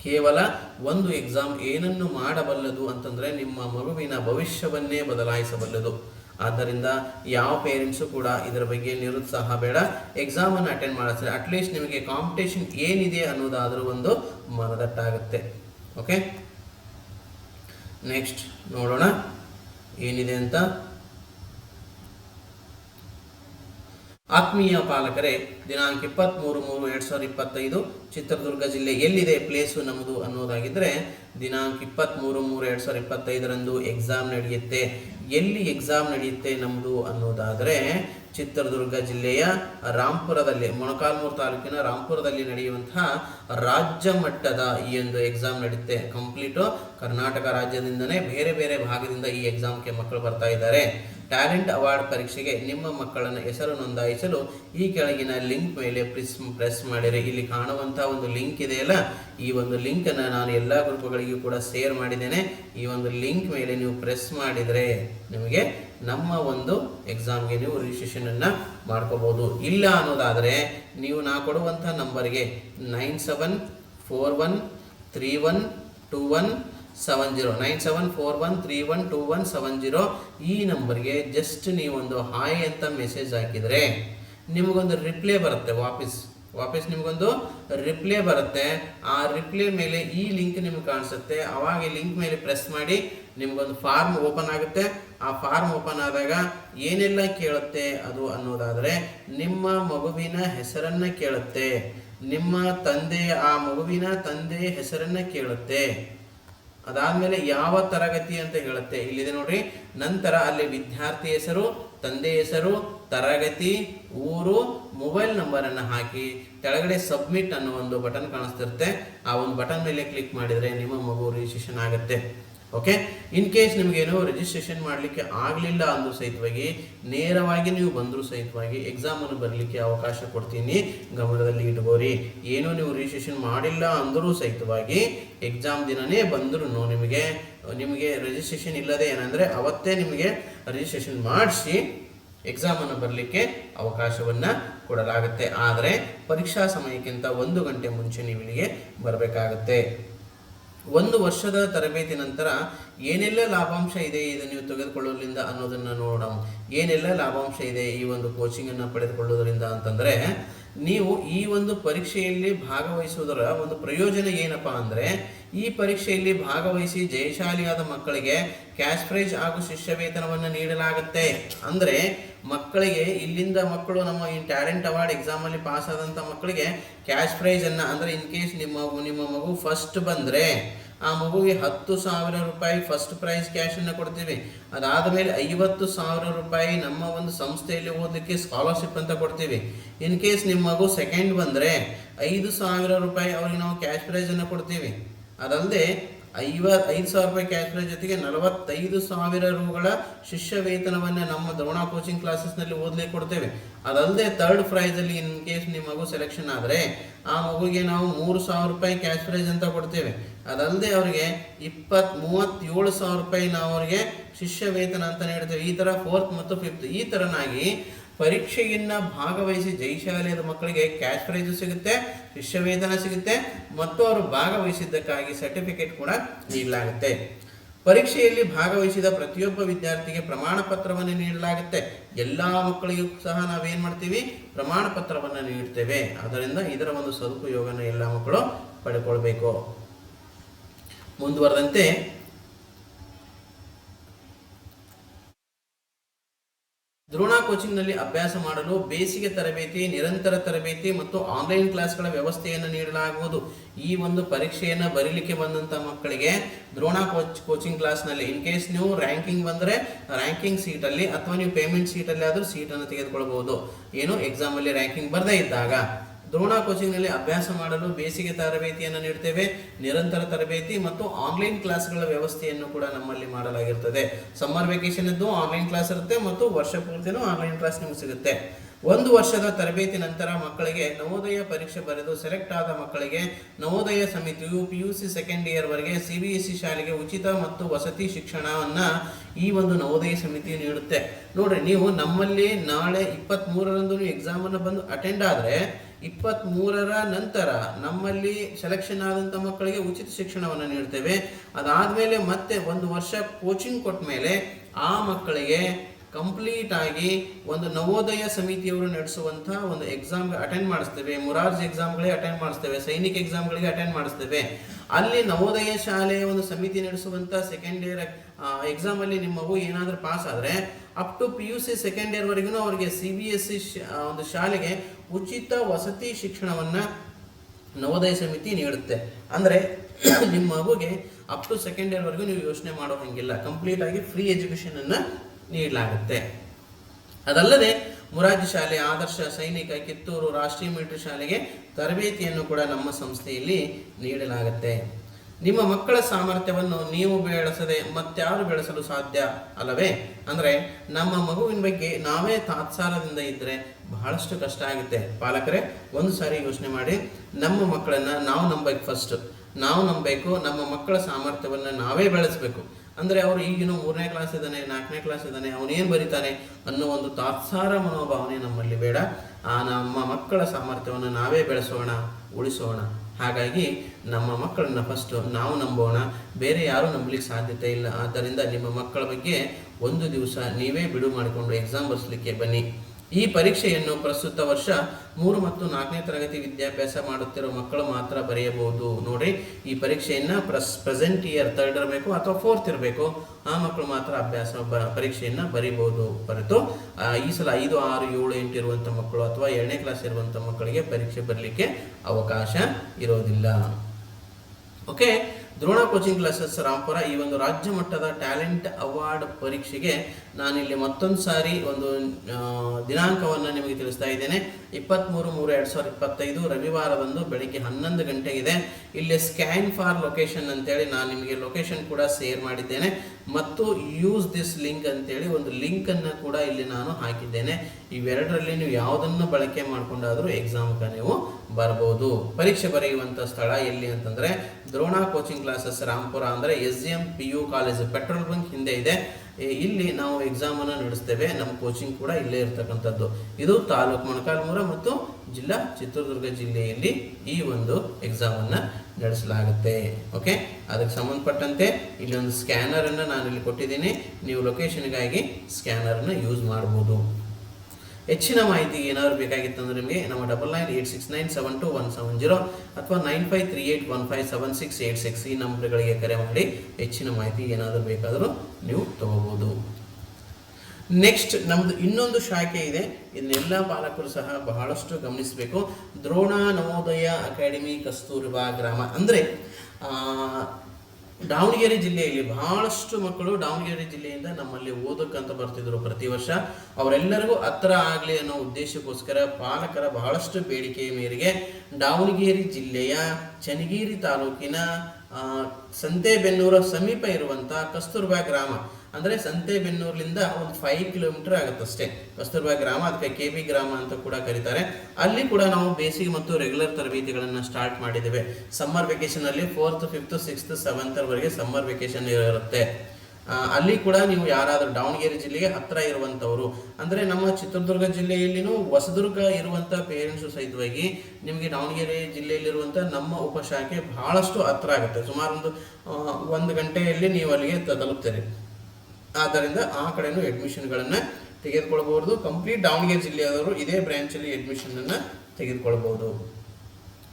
ಕೇವಲ ಒಂದು ಎಕ್ಸಾಮ್ ಏನನ್ನು ಮಾಡಬಲ್ಲದು ಅಂತಂದರೆ ನಿಮ್ಮ ಮಗುವಿನ ಭವಿಷ್ಯವನ್ನೇ ಬದಲಾಯಿಸಬಲ್ಲದು. ಆದ್ದರಿಂದ ಯಾವ ಪೇರೆಂಟ್ಸು ಕೂಡ ಇದರ ಬಗ್ಗೆ ನಿರುತ್ಸಾಹ ಬೇಡ. ಎಕ್ಸಾಮನ್ನು ಅಟೆಂಡ್ ಮಾಡಿಸ್ತಾರೆ ಅಟ್ಲೀಸ್ಟ್ ನಿಮಗೆ ಕಾಂಪಿಟೇಷನ್ ಏನಿದೆ ಅನ್ನೋದಾದರೂ ಒಂದು ಮನದಟ್ಟಾಗುತ್ತೆ. ಓಕೆ ನೆಕ್ಸ್ಟ್ ನೋಡೋಣ. ಏನಿದೆ ಅಂತ? ಆತ್ಮೀಯ ಪಾಲಕರೇ, ದಿನಾಂಕ ಇಪ್ಪತ್ತ್ಮೂರು ಮೂರು ಎರಡು ಸಾವಿರದ ಇಪ್ಪತ್ತೈದು, ಚಿತ್ರದುರ್ಗ ಜಿಲ್ಲೆ ಎಲ್ಲಿದೆ ಪ್ಲೇಸು ನಮ್ಮದು ಅನ್ನೋದಾಗಿದ್ದರೆ ದಿನಾಂಕ ಇಪ್ಪತ್ತ್ಮೂರು ಮೂರು ಎರಡು ಸಾವಿರದ ಇಪ್ಪತ್ತೈದರಂದು ಎಕ್ಸಾಮ್ ನಡೆಯುತ್ತೆ. ಎಲ್ಲಿ ಎಕ್ಸಾಮ್ ನಡೆಯುತ್ತೆ ನಮ್ಮದು ಅನ್ನೋದಾದರೆ, ಚಿತ್ರದುರ್ಗ ಜಿಲ್ಲೆಯ ರಾಂಪುರದಲ್ಲಿ ಮೊಣಕಾಲ್ಮೂರು ತಾಲೂಕಿನ ರಾಂಪುರದಲ್ಲಿ ನಡೆಯುವಂತಹ ರಾಜ್ಯ ಮಟ್ಟದ ಈ ಒಂದು ಎಕ್ಸಾಮ್ ನಡೆಯುತ್ತೆ. ಕಂಪ್ಲೀಟು ಕರ್ನಾಟಕ ರಾಜ್ಯದಿಂದನೇ ಬೇರೆ ಬೇರೆ ಭಾಗದಿಂದ ಈ ಎಕ್ಸಾಮ್ಗೆ ಮಕ್ಕಳು ಬರ್ತಾ ಇದ್ದಾರೆ. ಟ್ಯಾಲೆಂಟ್ ಅವಾರ್ಡ್ ಪರೀಕ್ಷೆಗೆ ನಿಮ್ಮ ಮಕ್ಕಳನ್ನು ಹೆಸರು ನೋಂದಾಯಿಸಲು ಈ ಕೆಳಗಿನ ಲಿಂಕ್ ಮೇಲೆ ಪ್ರಿಸ್ ಪ್ರೆಸ್ ಮಾಡಿರಿ. ಇಲ್ಲಿ ಕಾಣುವಂತಹ ಒಂದು ಲಿಂಕ್ ಇದೆಯಲ್ಲ ಈ ಒಂದು ಲಿಂಕನ್ನು ನಾನು ಎಲ್ಲ ಗ್ರೂಪ್ಗಳಿಗೂ ಕೂಡ ಶೇರ್ ಮಾಡಿದ್ದೇನೆ. ಈ ಒಂದು ಲಿಂಕ್ ಮೇಲೆ ನೀವು ಪ್ರೆಸ್ ಮಾಡಿದರೆ ನಿಮಗೆ ನಮ್ಮ ಒಂದು ಎಕ್ಸಾಮ್ಗೆ ನೀವು ರಿಜಿಸ್ಟ್ರೇಷನನ್ನು ಮಾಡ್ಕೋಬೋದು. ಇಲ್ಲ ಅನ್ನೋದಾದರೆ ನೀವು ನಾ ಕೊಡುವಂಥ ನಂಬರ್ಗೆ nine seven four one three one two one seven zero nine seven four one three one two one seven zero ಈ ನಂಬರ್ಗೆ ಜಸ್ಟ್ ನೀವೊಂದು ಹಾಯ್ ಅಂತ ಮೆಸೇಜ್ ಹಾಕಿದರೆ ನಿಮಗೊಂದು ರಿಪ್ಲೈ ಬರುತ್ತೆ ವಾಪಸ್. ವಾಪಸ್ ನಿಮಗೊಂದು ರಿಪ್ಲೈ ಬರುತ್ತೆ. ಆ ರಿಪ್ಲೈ ಮೇಲೆ ಈ ಲಿಂಕ್ ನಿಮ್ಗೆ ಕಾಣಿಸುತ್ತೆ. ಅವಾಗ ಈ ಲಿಂಕ್ ಮೇಲೆ ಪ್ರೆಸ್ ಮಾಡಿ ನಿಮಗೊಂದು ಫಾರ್ಮ್ ಓಪನ್ ಆಗುತ್ತೆ. ಆ ಫಾರ್ಮ್ ಓಪನ್ ಆದಾಗ ಏನೆಲ್ಲ ಕೇಳುತ್ತೆ ಅದು ಅನ್ನೋದಾದರೆ ನಿಮ್ಮ ಮಗುವಿನ ಹೆಸರನ್ನು ಕೇಳುತ್ತೆ. ನಿಮ್ಮ ತಂದೆ ಆ ಮಗುವಿನ ತಂದೆ ಹೆಸರನ್ನು ಕೇಳುತ್ತೆ. ಅದಾದ್ಮೇಲೆ ಯಾವ ತರಗತಿ ಅಂತ ಹೇಳುತ್ತೆ? ಇಲ್ಲಿದೆ ನೋಡ್ರಿ. ನಂತರ ಅಲ್ಲಿ ವಿದ್ಯಾರ್ಥಿ ಹೆಸರು, ತಂದೆ ಹೆಸರು, ತರಗತಿ, ಊರು, ಮೊಬೈಲ್ ನಂಬರನ್ನು ಹಾಕಿ ಕೆಳಗಡೆ ಸಬ್ಮಿಟ್ ಅನ್ನೋ ಒಂದು ಬಟನ್ ಕಾಣಿಸ್ತಿರುತ್ತೆ. ಆ ಒಂದು ಬಟನ್ ಮೇಲೆ ಕ್ಲಿಕ್ ಮಾಡಿದರೆ ನಿಮ್ಮ ಮಗು ರಿಜಿಸ್ಟ್ರೇಷನ್ ಆಗುತ್ತೆ. ಓಕೆ ಇನ್ ಕೇಸ್ ನಿಮಗೇನು ರಿಜಿಸ್ಟ್ರೇಷನ್ ಮಾಡಲಿಕ್ಕೆ ಆಗಲಿಲ್ಲ ಅಂದರೂ ಸಹಿತವಾಗಿ, ನೇರವಾಗಿ ನೀವು ಬಂದರೂ ಸಹಿತವಾಗಿ ಎಕ್ಸಾಮನ್ನು ಬರಲಿಕ್ಕೆ ಅವಕಾಶ ಕೊಡ್ತೀನಿ. ಗಮನದಲ್ಲಿ ಇಟ್ಕೋರಿ. ಏನೋ ನೀವು ರಿಜಿಸ್ಟ್ರೇಷನ್ ಮಾಡಿಲ್ಲ ಅಂದರೂ ಸಹಿತವಾಗಿ ಎಕ್ಸಾಮ್ ದಿನನೇ ಬಂದ್ರೂ ನಿಮಗೆ ನಿಮಗೆ ರಿಜಿಸ್ಟ್ರೇಷನ್ ಇಲ್ಲದೆ ಏನಂದರೆ ಅವತ್ತೇ ನಿಮಗೆ ರಿಜಿಸ್ಟ್ರೇಷನ್ ಮಾಡಿಸಿ ಎಕ್ಸಾಮನ್ನು ಬರಲಿಕ್ಕೆ ಅವಕಾಶವನ್ನು ಕೊಡಲಾಗುತ್ತೆ. ಆದರೆ ಪರೀಕ್ಷಾ ಸಮಯಕ್ಕಿಂತ ಒಂದು ಗಂಟೆ ಮುಂಚೆ ನೀವು ಇಲ್ಲಿಗೆ ಬರಬೇಕಾಗುತ್ತೆ. ಒಂದು ವರ್ಷದ ತರಬೇತಿ ನಂತರ ಏನೆಲ್ಲ ಲಾಭಾಂಶ ಇದೆ ಇದನ್ನು ನೀವು ತೆಗೆದುಕೊಳ್ಳೋದ್ರಿಂದ ಅನ್ನೋದನ್ನು ನೋಡೋಣ. ಏನೆಲ್ಲ ಲಾಭಾಂಶ ಇದೆ ಈ ಒಂದು ಕೋಚಿಂಗನ್ನು ಪಡೆದುಕೊಳ್ಳೋದ್ರಿಂದ ಅಂತಂದರೆ ನೀವು ಈ ಒಂದು ಪರೀಕ್ಷೆಯಲ್ಲಿ ಭಾಗವಹಿಸುವುದರ ಒಂದು ಪ್ರಯೋಜನ ಏನಪ್ಪಾ ಅಂದರೆ, ಈ ಪರೀಕ್ಷೆಯಲ್ಲಿ ಭಾಗವಹಿಸಿ ಜಯಶಾಲಿಯಾದ ಮಕ್ಕಳಿಗೆ ಕ್ಯಾಶ್ ಪ್ರೈಸ್ ಹಾಗೂ ಶಿಷ್ಯ ವೇತನವನ್ನು ನೀಡಲಾಗುತ್ತೆ. ಅಂದರೆ, ಮಕ್ಕಳಿಗೆ, ಇಲ್ಲಿಂದ ಮಕ್ಕಳು ನಮ್ಮ ಈ ಟ್ಯಾಲೆಂಟ್ ಅವಾರ್ಡ್ ಎಕ್ಸಾಮಲ್ಲಿ ಪಾಸ್ ಆದಂಥ ಮಕ್ಕಳಿಗೆ ಕ್ಯಾಶ್ ಪ್ರೈಸನ್ನು ಅಂದರೆ ಇನ್ ಕೇಸ್ ನಿಮ್ಮ ನಿಮ್ಮ ಮಗು ಫಸ್ಟ್ ಬಂದರೆ ಆ ಮಗುವಿಗೆ ಹತ್ತು ಸಾವಿರ ರೂಪಾಯಿ ಫಸ್ಟ್ ಪ್ರೈಸ್ ಕ್ಯಾಶನ್ನು ಕೊಡ್ತೀವಿ. ಅದಾದ ಮೇಲೆ ಐವತ್ತು ಸಾವಿರ ರೂಪಾಯಿ ನಮ್ಮ ಒಂದು ಸಂಸ್ಥೆಯಲ್ಲಿ ಓದಲಿಕ್ಕೆ ಸ್ಕಾಲರ್ಶಿಪ್ ಅಂತ ಕೊಡ್ತೀವಿ. ಇನ್ ಕೇಸ್ ನಿಮ್ಮ ಮಗು ಸೆಕೆಂಡ್ ಬಂದರೆ ಐದು ಸಾವಿರ ರೂಪಾಯಿ ಅವ್ರಿಗೆ ನಾವು ಕ್ಯಾಶ್ ಪ್ರೈಸನ್ನು ಕೊಡ್ತೀವಿ. ಅದಲ್ಲದೆ ಐವ, ಐದು ಸಾವಿರ ರೂಪಾಯಿ ಕ್ಯಾಶ್ ಪ್ರೈಸ್ ಜೊತೆಗೆ ನಲವತ್ತೈದು ಸಾವಿರ ರೂಗಳ ಶಿಷ್ಯ ವೇತನವನ್ನು ನಮ್ಮ ದ್ರೋಣ ಕೋಚಿಂಗ್ ಕ್ಲಾಸಸ್ನಲ್ಲಿ ಓದಲಿಕ್ಕೆ ಕೊಡ್ತೇವೆ. ಅದಲ್ಲದೆ ಥರ್ಡ್ ಪ್ರೈಸ್ ಅಲ್ಲಿ ಇನ್ ಕೇಸ್ ನಿಮ್ಮ ಮಗು ಸೆಲೆಕ್ಷನ್ ಆದರೆ ಆ ಮಗುಗೆ ನಾವು ಮೂರು ಸಾವಿರ ರೂಪಾಯಿ ಕ್ಯಾಶ್ ಪ್ರೈಸ್ ಅಂತ ಕೊಡ್ತೇವೆ. ಅದಲ್ಲದೆ ಅವರಿಗೆ ಇಪ್ಪತ್ ಮೂವತ್ತೇಳು ಸಾವಿರ ರೂಪಾಯಿ ನಾವು ಅವರಿಗೆ ಶಿಷ್ಯ ವೇತನ ಅಂತ ನೀಡ್ತೇವೆ ಈ ತರ ಫೋರ್ತ್ ಮತ್ತು ಫಿಫ್ತ್ ಈ ತರನಾಗಿ ಪರೀಕ್ಷೆಯನ್ನ ಭಾಗವಹಿಸಿ ಜೈಶಾಲೆಯದ ಮಕ್ಕಳಿಗೆ ಕ್ಯಾಶ್ ಪ್ರೈಸ್ ಸಿಗುತ್ತೆ, ಶಿಷ್ಯ ವೇತನ ಸಿಗುತ್ತೆ ಮತ್ತು ಅವರು ಭಾಗವಹಿಸಿದ್ದಕ್ಕಾಗಿ ಸರ್ಟಿಫಿಕೇಟ್ ಕೂಡ ನೀಡಲಾಗುತ್ತೆ. ಪರೀಕ್ಷೆಯಲ್ಲಿ ಭಾಗವಹಿಸಿದ ಪ್ರತಿಯೊಬ್ಬ ವಿದ್ಯಾರ್ಥಿಗೆ ಪ್ರಮಾಣ ಪತ್ರವನ್ನು ನೀಡಲಾಗುತ್ತೆ. ಎಲ್ಲಾ ಮಕ್ಕಳಿಗೂ ಸಹ ನಾವೇನು ಮಾಡ್ತೀವಿ? ಪ್ರಮಾಣ ಪತ್ರವನ್ನು ನೀಡ್ತೇವೆ. ಅದರಿಂದ ಇದರ ಒಂದು ಸದುಪಯೋಗನ ಎಲ್ಲ ಮಕ್ಕಳು ಪಡ್ಕೊಳ್ಬೇಕು. ಮುಂದುವರೆದಂತೆ ದ್ರೋಣ ಕೋಚಿಂಗ್ನಲ್ಲಿ ಅಭ್ಯಾಸ ಮಾಡಲು ಬೇಸಿಗೆ ತರಬೇತಿ, ನಿರಂತರ ತರಬೇತಿ ಮತ್ತು ಆನ್ಲೈನ್ ಕ್ಲಾಸ್ಗಳ ವ್ಯವಸ್ಥೆಯನ್ನು ನೀಡಲಾಗುವುದು. ಈ ಒಂದು ಪರೀಕ್ಷೆಯನ್ನು ಬರೀಲಿಕ್ಕೆ ಬಂದಂಥ ಮಕ್ಕಳಿಗೆ ದ್ರೋಣ ಕೋಚ್, ಕೋಚಿಂಗ್ ಕ್ಲಾಸ್ನಲ್ಲಿ ಇನ್ ಕೇಸ್ ನೀವು ರ್ಯಾಂಕಿಂಗ್ ಬಂದರೆ ರ್ಯಾಂಕಿಂಗ್ ಸೀಟಲ್ಲಿ ಅಥವಾ ನೀವು ಪೇಮೆಂಟ್ ಸೀಟಲ್ಲಿ ಆದರೂ ಸೀಟನ್ನು ತೆಗೆದುಕೊಳ್ಬಹುದು ಏನು, ಎಕ್ಸಾಮಲ್ಲಿ ರ್ಯಾಂಕಿಂಗ್ ಬರದೇ ಇದ್ದಾಗ ದ್ರೋಣ ಕೋಚಿಂಗ್ನಲ್ಲಿ ಅಭ್ಯಾಸ ಮಾಡಲು ಬೇಸಿಗೆ ತರಬೇತಿಯನ್ನು ನೀಡ್ತೇವೆ, ನಿರಂತರ ತರಬೇತಿ ಮತ್ತು ಆನ್ಲೈನ್ ಕ್ಲಾಸ್ಗಳ ವ್ಯವಸ್ಥೆಯನ್ನು ಕೂಡ ನಮ್ಮಲ್ಲಿ ಮಾಡಲಾಗಿರ್ತದೆ. ಸಮ್ಮರ್ ವೆಕೇಶನ್ ಇದ್ದು ಆನ್ಲೈನ್ ಕ್ಲಾಸ್ ಇರುತ್ತೆ ಮತ್ತು ವರ್ಷ ಪೂರ್ತಿನೂ ಆನ್ಲೈನ್ ಕ್ಲಾಸ್ ನಿಮಗೆ ಸಿಗುತ್ತೆ. ಒಂದು ವರ್ಷದ ತರಬೇತಿ ನಂತರ ಮಕ್ಕಳಿಗೆ ನವೋದಯ ಪರೀಕ್ಷೆ ಬರೆದು ಸೆಲೆಕ್ಟ್ ಆದ ಮಕ್ಕಳಿಗೆ ನವೋದಯ ಸಮಿತಿಯು P U C second year ವರೆಗೆ ಸಿ ಬಿ ಎಸ್ ಸಿ ಶಾಲೆಗೆ ಉಚಿತ ಮತ್ತು ವಸತಿ ಶಿಕ್ಷಣವನ್ನ ಈ ಒಂದು ನವೋದಯ ಸಮಿತಿ ನೀಡುತ್ತೆ. ನೋಡ್ರಿ, ನೀವು ನಮ್ಮಲ್ಲಿ ನಾಳೆ ಇಪ್ಪತ್ತ್ ಮೂರರಂದು ಎಕ್ಸಾಮ್ ಅನ್ನು ಬಂದು ಅಟೆಂಡ್ ಆದ್ರೆ ಇಪ್ಪತ್ತ್ ಮೂರರ ನಂತರ ನಮ್ಮಲ್ಲಿ ಸೆಲೆಕ್ಷನ್ ಆದಂಥ ಮಕ್ಕಳಿಗೆ ಉಚಿತ ಶಿಕ್ಷಣವನ್ನು ನೀಡ್ತೇವೆ. ಅದಾದಮೇಲೆ ಮತ್ತೆ ಒಂದು ವರ್ಷ ಕೋಚಿಂಗ್ ಕೊಟ್ಟ ಮೇಲೆ ಆ ಮಕ್ಕಳಿಗೆ ಕಂಪ್ಲೀಟ್ ಆಗಿ ಒಂದು ನವೋದಯ ಸಮಿತಿಯವರು ನಡೆಸುವಂಥ ಒಂದು ಎಕ್ಸಾಮ್ ಅಟೆಂಡ್ ಮಾಡಿಸ್ತೇವೆ. ಮುರಾರ್ಜ್ ಎಕ್ಸಾಮ್ಗಳಿಗೆ ಅಟೆಂಡ್ ಮಾಡಿಸ್ತೇವೆ. ಸೈನಿಕ ಎಕ್ಸಾಮ್ಗಳಿಗೆ ಅಟೆಂಡ್ ಮಾಡಿಸ್ತೇವೆ. ಅಲ್ಲಿ ನವೋದಯ ಶಾಲೆಯ ಒಂದು ಸಮಿತಿ ನಡೆಸುವಂಥ ಸೆಕೆಂಡ್ ಇಯರ್ ಎಕ್ಸಾಮ್ ಅಲ್ಲಿ ನಿಮ್ಮ ಮಗು ಏನಾದರೂ ಪಾಸ್ ಆದರೆ up to P U C second year ವರೆಗೂ ಅವರಿಗೆ ಸಿ ಬಿ ಎಸ್ ಸಿ ಒಂದು ಶಾಲೆಗೆ ಉಚಿತ ವಸತಿ ಶಿಕ್ಷಣವನ್ನ ನವೋದಯ ಸಮಿತಿ ನೀಡುತ್ತೆ. ಅಂದ್ರೆ ನಿಮ್ಮ ಮಗುಗೆ ಅಪ್ ಟು ಸೆಕೆಂಡ್ ಇಯರ್ ವರೆಗೂ ನೀವು ಯೋಚನೆ ಮಾಡೋ ಹಂಗಿಲ್ಲ. ಕಂಪ್ಲೀಟ್ ಆಗಿ ಫ್ರೀ ಎಜುಕೇಶನ್ ಅನ್ನ ನೀಡಲಾಗುತ್ತೆ. ಅದಲ್ಲದೆ ಮುರಾರ್ಜಿ ಶಾಲೆ, ಆದರ್ಶ ಸೈನಿಕ, ಕಿತ್ತೂರು ರಾಷ್ಟ್ರೀಯ ಮಿಲಿಟರಿ ಶಾಲೆಗೆ ತರಬೇತಿಯನ್ನು ಕೂಡ ನಮ್ಮ ಸಂಸ್ಥೆಯಲ್ಲಿ ನೀಡಲಾಗುತ್ತೆ. ನಿಮ್ಮ ಮಕ್ಕಳ ಸಾಮರ್ಥ್ಯವನ್ನು ನೀವು ಬೆಳೆಸದೆ ಮತ್ತಾರು ಬೆಳೆಸಲು ಸಾಧ್ಯ ಅಲ್ಲವೇ? ಅಂದ್ರೆ ನಮ್ಮ ಮಗುವಿನ ಬಗ್ಗೆ ನಾವೇ ತಾತ್ಸಾರದಿಂದ ಇದ್ದರೆ ಬಹಳಷ್ಟು ಕಷ್ಟ ಆಗುತ್ತೆ. ಪಾಲಕರೇ, ಒಂದು ಸಾರಿ ಯೋಚನೆ ಮಾಡಿ. ನಮ್ಮ ಮಕ್ಕಳನ್ನ ನಾವು ನಂಬಬೇಕು ಫಸ್ಟ್ ನಾವು ನಂಬಬೇಕು, ನಮ್ಮ ಮಕ್ಕಳ ಸಾಮರ್ಥ್ಯವನ್ನು ನಾವೇ ಬೆಳೆಸಬೇಕು. ಅಂದ್ರೆ ಅವರು ಈಗಿನ ಮೂರನೇ ಕ್ಲಾಸ್ ಇದ್ದಾನೆ, ನಾಲ್ಕನೇ ಕ್ಲಾಸ್ ಇದ್ದಾನೆ, ಅವನೇನು ಬರೀತಾನೆ ಅನ್ನೋ ಒಂದು ತಾತ್ಸಾರ ಮನೋಭಾವನೆ ನಮ್ಮಲ್ಲಿ ಬೇಡ. ಆ ನಮ್ಮ ಮಕ್ಕಳ ಸಾಮರ್ಥ್ಯವನ್ನು ನಾವೇ ಬೆಳೆಸೋಣ, ಉಳಿಸೋಣ. ಹಾಗಾಗಿ ನಮ್ಮ ಮಕ್ಕಳನ್ನ ಫಸ್ಟ್ ನಾವು ನಂಬೋಣ, ಬೇರೆ ಯಾರೂ ನಂಬಲಿಕ್ಕೆ ಸಾಧ್ಯತೆ ಇಲ್ಲ. ಆದ್ದರಿಂದ ನಿಮ್ಮ ಮಕ್ಕಳ ಬಗ್ಗೆ ಒಂದು ದಿವಸ ನೀವೇ ಬಿಡು ಮಾಡಿಕೊಂಡು ಎಕ್ಸಾಮ್ ಬರೆಸಲಿಕ್ಕೆ ಬನ್ನಿ. ಈ ಪರೀಕ್ಷೆಯನ್ನು ಪ್ರಸ್ತುತ ವರ್ಷ ಮೂರು ಮತ್ತು ನಾಲ್ಕನೇ ತರಗತಿ ವಿದ್ಯಾಭ್ಯಾಸ ಮಾಡುತ್ತಿರುವ ಮಕ್ಕಳು ಮಾತ್ರ ಬರೆಯಬಹುದು. ನೋಡಿ, ಈ ಪರೀಕ್ಷೆಯನ್ನು ಪ್ರಸ್ ಪ್ರೆಸೆಂಟ್ ಇಯರ್ ಥರ್ಡ್ ಇರಬೇಕು ಅಥವಾ ಫೋರ್ತ್ ಇರಬೇಕು. ಆ ಮಕ್ಕಳು ಮಾತ್ರ ಅಭ್ಯಾಸ ಪರೀಕ್ಷೆಯನ್ನ ಬರೀಬಹುದು ಹೊರತು ಈ ಸಲ ಐದು, ಆರು, ಏಳು, ಎಂಟು ಇರುವಂಥ ಮಕ್ಕಳು ಅಥವಾ ಏಳನೇ ಕ್ಲಾಸ್ ಇರುವಂಥ ಮಕ್ಕಳಿಗೆ ಪರೀಕ್ಷೆ ಬರಲಿಕ್ಕೆ ಅವಕಾಶ ಇರೋದಿಲ್ಲ. Okay Drona coaching classes Rampura ಈ ಒಂದು ರಾಜ್ಯ ಮಟ್ಟದ ಟ್ಯಾಲೆಂಟ್ ಅವಾರ್ಡ್ ಪರೀಕ್ಷೆಗೆ ನಾನಿಲ್ಲಿ ಮತ್ತೊಂದು ಸಾರಿ ಒಂದು ದಿನಾಂಕವನ್ನು ನಿಮಗೆ ತಿಳಿಸ್ತಾ ಇದ್ದೇನೆ. ಇಪ್ಪತ್ತ್ಮೂರು ಮೂರು ಎರಡು ಸಾವಿರದ ಇಪ್ಪತ್ತೈದು ರವಿವಾರದಂದು ಬೆಳಿಗ್ಗೆ ಹನ್ನೊಂದು ಗಂಟೆಗಿದೆ. ಇಲ್ಲಿ ಸ್ಕ್ಯಾನ್ ಫಾರ್ ಲೊಕೇಶನ್ ಅಂತೇಳಿ ನಾನು ನಿಮಗೆ ಲೊಕೇಶನ್ ಕೂಡ ಶೇರ್ ಮಾಡಿದ್ದೇನೆ. ಮತ್ತು ಯೂಸ್ ದಿಸ್ ಲಿಂಕ್ ಅಂತೇಳಿ ಒಂದು ಲಿಂಕ್ ಅನ್ನು ಕೂಡ ಇಲ್ಲಿ ನಾನು ಹಾಕಿದ್ದೇನೆ. ಇವೆರಡರಲ್ಲಿ ನೀವು ಯಾವುದನ್ನು ಬಳಕೆ ಮಾಡಿಕೊಂಡಾದರೂ ಎಕ್ಸಾಮ್ಗೆ ನೀವು ಬರ್ಬೋದು. ಪರೀಕ್ಷೆ ಬರೆಯುವಂಥ ಸ್ಥಳ ಎಲ್ಲಿ ಅಂತಂದ್ರೆ ದ್ರೋಣ ಕೋಚಿಂಗ್ ಕ್ಲಾಸಸ್ ರಾಮ್ಪುರ ಅಂದ್ರೆ S M P U college petrol bunk ಹಿಂದೆ ಇದೆ. ಇಲ್ಲಿ ನಾವು ಎಕ್ಸಾಮ್ ಅನ್ನು ನಡೆಸ್ತೇವೆ. ನಮ್ಮ ಕೋಚಿಂಗ್ ಕೂಡ ಇಲ್ಲೇ ಇರ್ತಕ್ಕಂಥದ್ದು. ಇದು ತಾಲೂಕು ಮೊಣಕಾಲ್ಮೂರ ಮತ್ತು ಜಿಲ್ಲಾ ಚಿತ್ರದುರ್ಗ ಜಿಲ್ಲೆಯಲ್ಲಿ ಈ ಒಂದು ಎಕ್ಸಾಮ್ ಅನ್ನ ನಡೆಸಲಾಗುತ್ತೆ. ಓಕೆ? ಅದಕ್ಕೆ ಸಂಬಂಧಪಟ್ಟಂತೆ ಇಲ್ಲಿ ಒಂದು ಸ್ಕ್ಯಾನರ್ ಅನ್ನ ನಾನು ಇಲ್ಲಿ ಕೊಟ್ಟಿದ್ದೀನಿ. ನೀವು ಲೊಕೇಶನ್ಗಾಗಿ ಸ್ಕ್ಯಾನರ್ ಅನ್ನ ಯೂಸ್ ಮಾಡಬಹುದು ಹೆಚ್ಚಿನ ಮಾಹಿತಿ ಏನಾದರೂ ಬೇಕಾಗಿತ್ತು ಅಂದ್ರೆ ನಿಮಗೆ ನಮ್ಮ double nine eight six nine seven two one seven zero ಅಥವಾ nine five three eight one five seven six eight six ಈ ನಂಬರ್ಗಳಿಗೆ ಕರೆ ಮಾಡಿ ಹೆಚ್ಚಿನ ಮಾಹಿತಿ ಏನಾದರೂ ಬೇಕಾದರೂ ನೀವು ತಗೋಬೋದು. ನೆಕ್ಸ್ಟ್ ನಮ್ದು ಇನ್ನೊಂದು ಶಾಖೆ ಇದೆ. ಇದನ್ನೆಲ್ಲ ಪಾಲಕರು ಸಹ ಬಹಳಷ್ಟು ಗಮನಿಸಬೇಕು. ದ್ರೋಣ ನವೋದಯ ಅಕಾಡೆಮಿ ಕಸ್ತೂರ್ಬಾ ಗ್ರಾಮ ಅಂದ್ರೆ ದಾವಣಗೆರೆ ಜಿಲ್ಲೆಯಲ್ಲಿ ಬಹಳಷ್ಟು ಮಕ್ಕಳು ದಾವಣಗೆರೆ ಜಿಲ್ಲೆಯಿಂದ ನಮ್ಮಲ್ಲಿ ಓದಕ್ಕಂತ ಬರ್ತಿದ್ರು ಪ್ರತಿ ವರ್ಷ. ಅವರೆಲ್ಲರಿಗೂ ಹತ್ರ ಆಗಲಿ ಅನ್ನೋ ಉದ್ದೇಶಕ್ಕೋಸ್ಕರ ಪಾಲಕರ ಬಹಳಷ್ಟು ಬೇಡಿಕೆಯ ಮೇರೆಗೆ ದಾವಣಗೆರೆ ಜಿಲ್ಲೆಯ ಚನ್ನಗಿರಿ ತಾಲೂಕಿನ ಸಂತೆಬೆನ್ನೂರ ಸಮೀಪ ಇರುವಂಥ ಕಸ್ತೂರ್ಬಾ ಗ್ರಾಮ. ಅಂದರೆ ಸಂತೆಬೆನ್ನೂರ್ಲಿಂದ ಒಂದು ಫೈವ್ ಕಿಲೋಮೀಟರ್ ಆಗುತ್ತೆ ಅಷ್ಟೇ. ಕಸ್ತೂರ್ಬಾ ಗ್ರಾಮ ಅದಕ್ಕೆ ಕೆ ಬಿ ಗ್ರಾಮ ಅಂತ ಕೂಡ ಕರೀತಾರೆ. ಅಲ್ಲಿ ಕೂಡ ನಾವು ಬೇಸಿಕ್ ಮತ್ತು ರೆಗ್ಯುಲರ್ ತರಬೇತಿಗಳನ್ನು ಸ್ಟಾರ್ಟ್ ಮಾಡಿದ್ದೇವೆ. ಸಮ್ಮರ್ ವೆಕೇಷನಲ್ಲಿ ಫೋರ್ತ್ ಫಿಫ್ತ್ ಸಿಕ್ಸ್ತ್ ಸೆವೆಂತ್ ವರೆಗೆ ಸಮ್ಮರ್ ವೆಕೇಶನ್ ಇರುತ್ತೆ. ಅಲ್ಲಿ ಕೂಡ ನೀವು ಯಾರಾದರೂ ದಾವಣಗೆರೆ ಜಿಲ್ಲೆಗೆ ಹತ್ರ ಇರುವಂಥವರು, ಅಂದರೆ ನಮ್ಮ ಚಿತ್ರದುರ್ಗ ಜಿಲ್ಲೆಯಲ್ಲಿನೂ ಹೊಸದುರ್ಗ ಇರುವಂಥ ಪೇರೆಂಟ್ಸು ಸಹಿತವಾಗಿ ನಿಮಗೆ ದಾವಣಗೆರೆ ಜಿಲ್ಲೆಯಲ್ಲಿರುವಂಥ ನಮ್ಮ ಉಪಶಾಖೆ ಬಹಳಷ್ಟು ಹತ್ರ ಆಗುತ್ತೆ. ಸುಮಾರು ಒಂದು ಒಂದು ಗಂಟೆಯಲ್ಲಿ ನೀವು ಅಲ್ಲಿಗೆ ತಲುಪ್ತೀರಿ. ಆದ್ದರಿಂದ ಆ ಕಡೆನೂ ಅಡ್ಮಿಷನ್ಗಳನ್ನು ತೆಗೆದುಕೊಳ್ಬಹುದು. ಕಂಪ್ಲೀಟ್ ದಾವಣಗೆರೆ ಜಿಲ್ಲೆಯವರು ಇದೇ ಬ್ರಾಂಚಲ್ಲಿ ಅಡ್ಮಿಷನನ್ನು ತೆಗೆದುಕೊಳ್ಬಹುದು.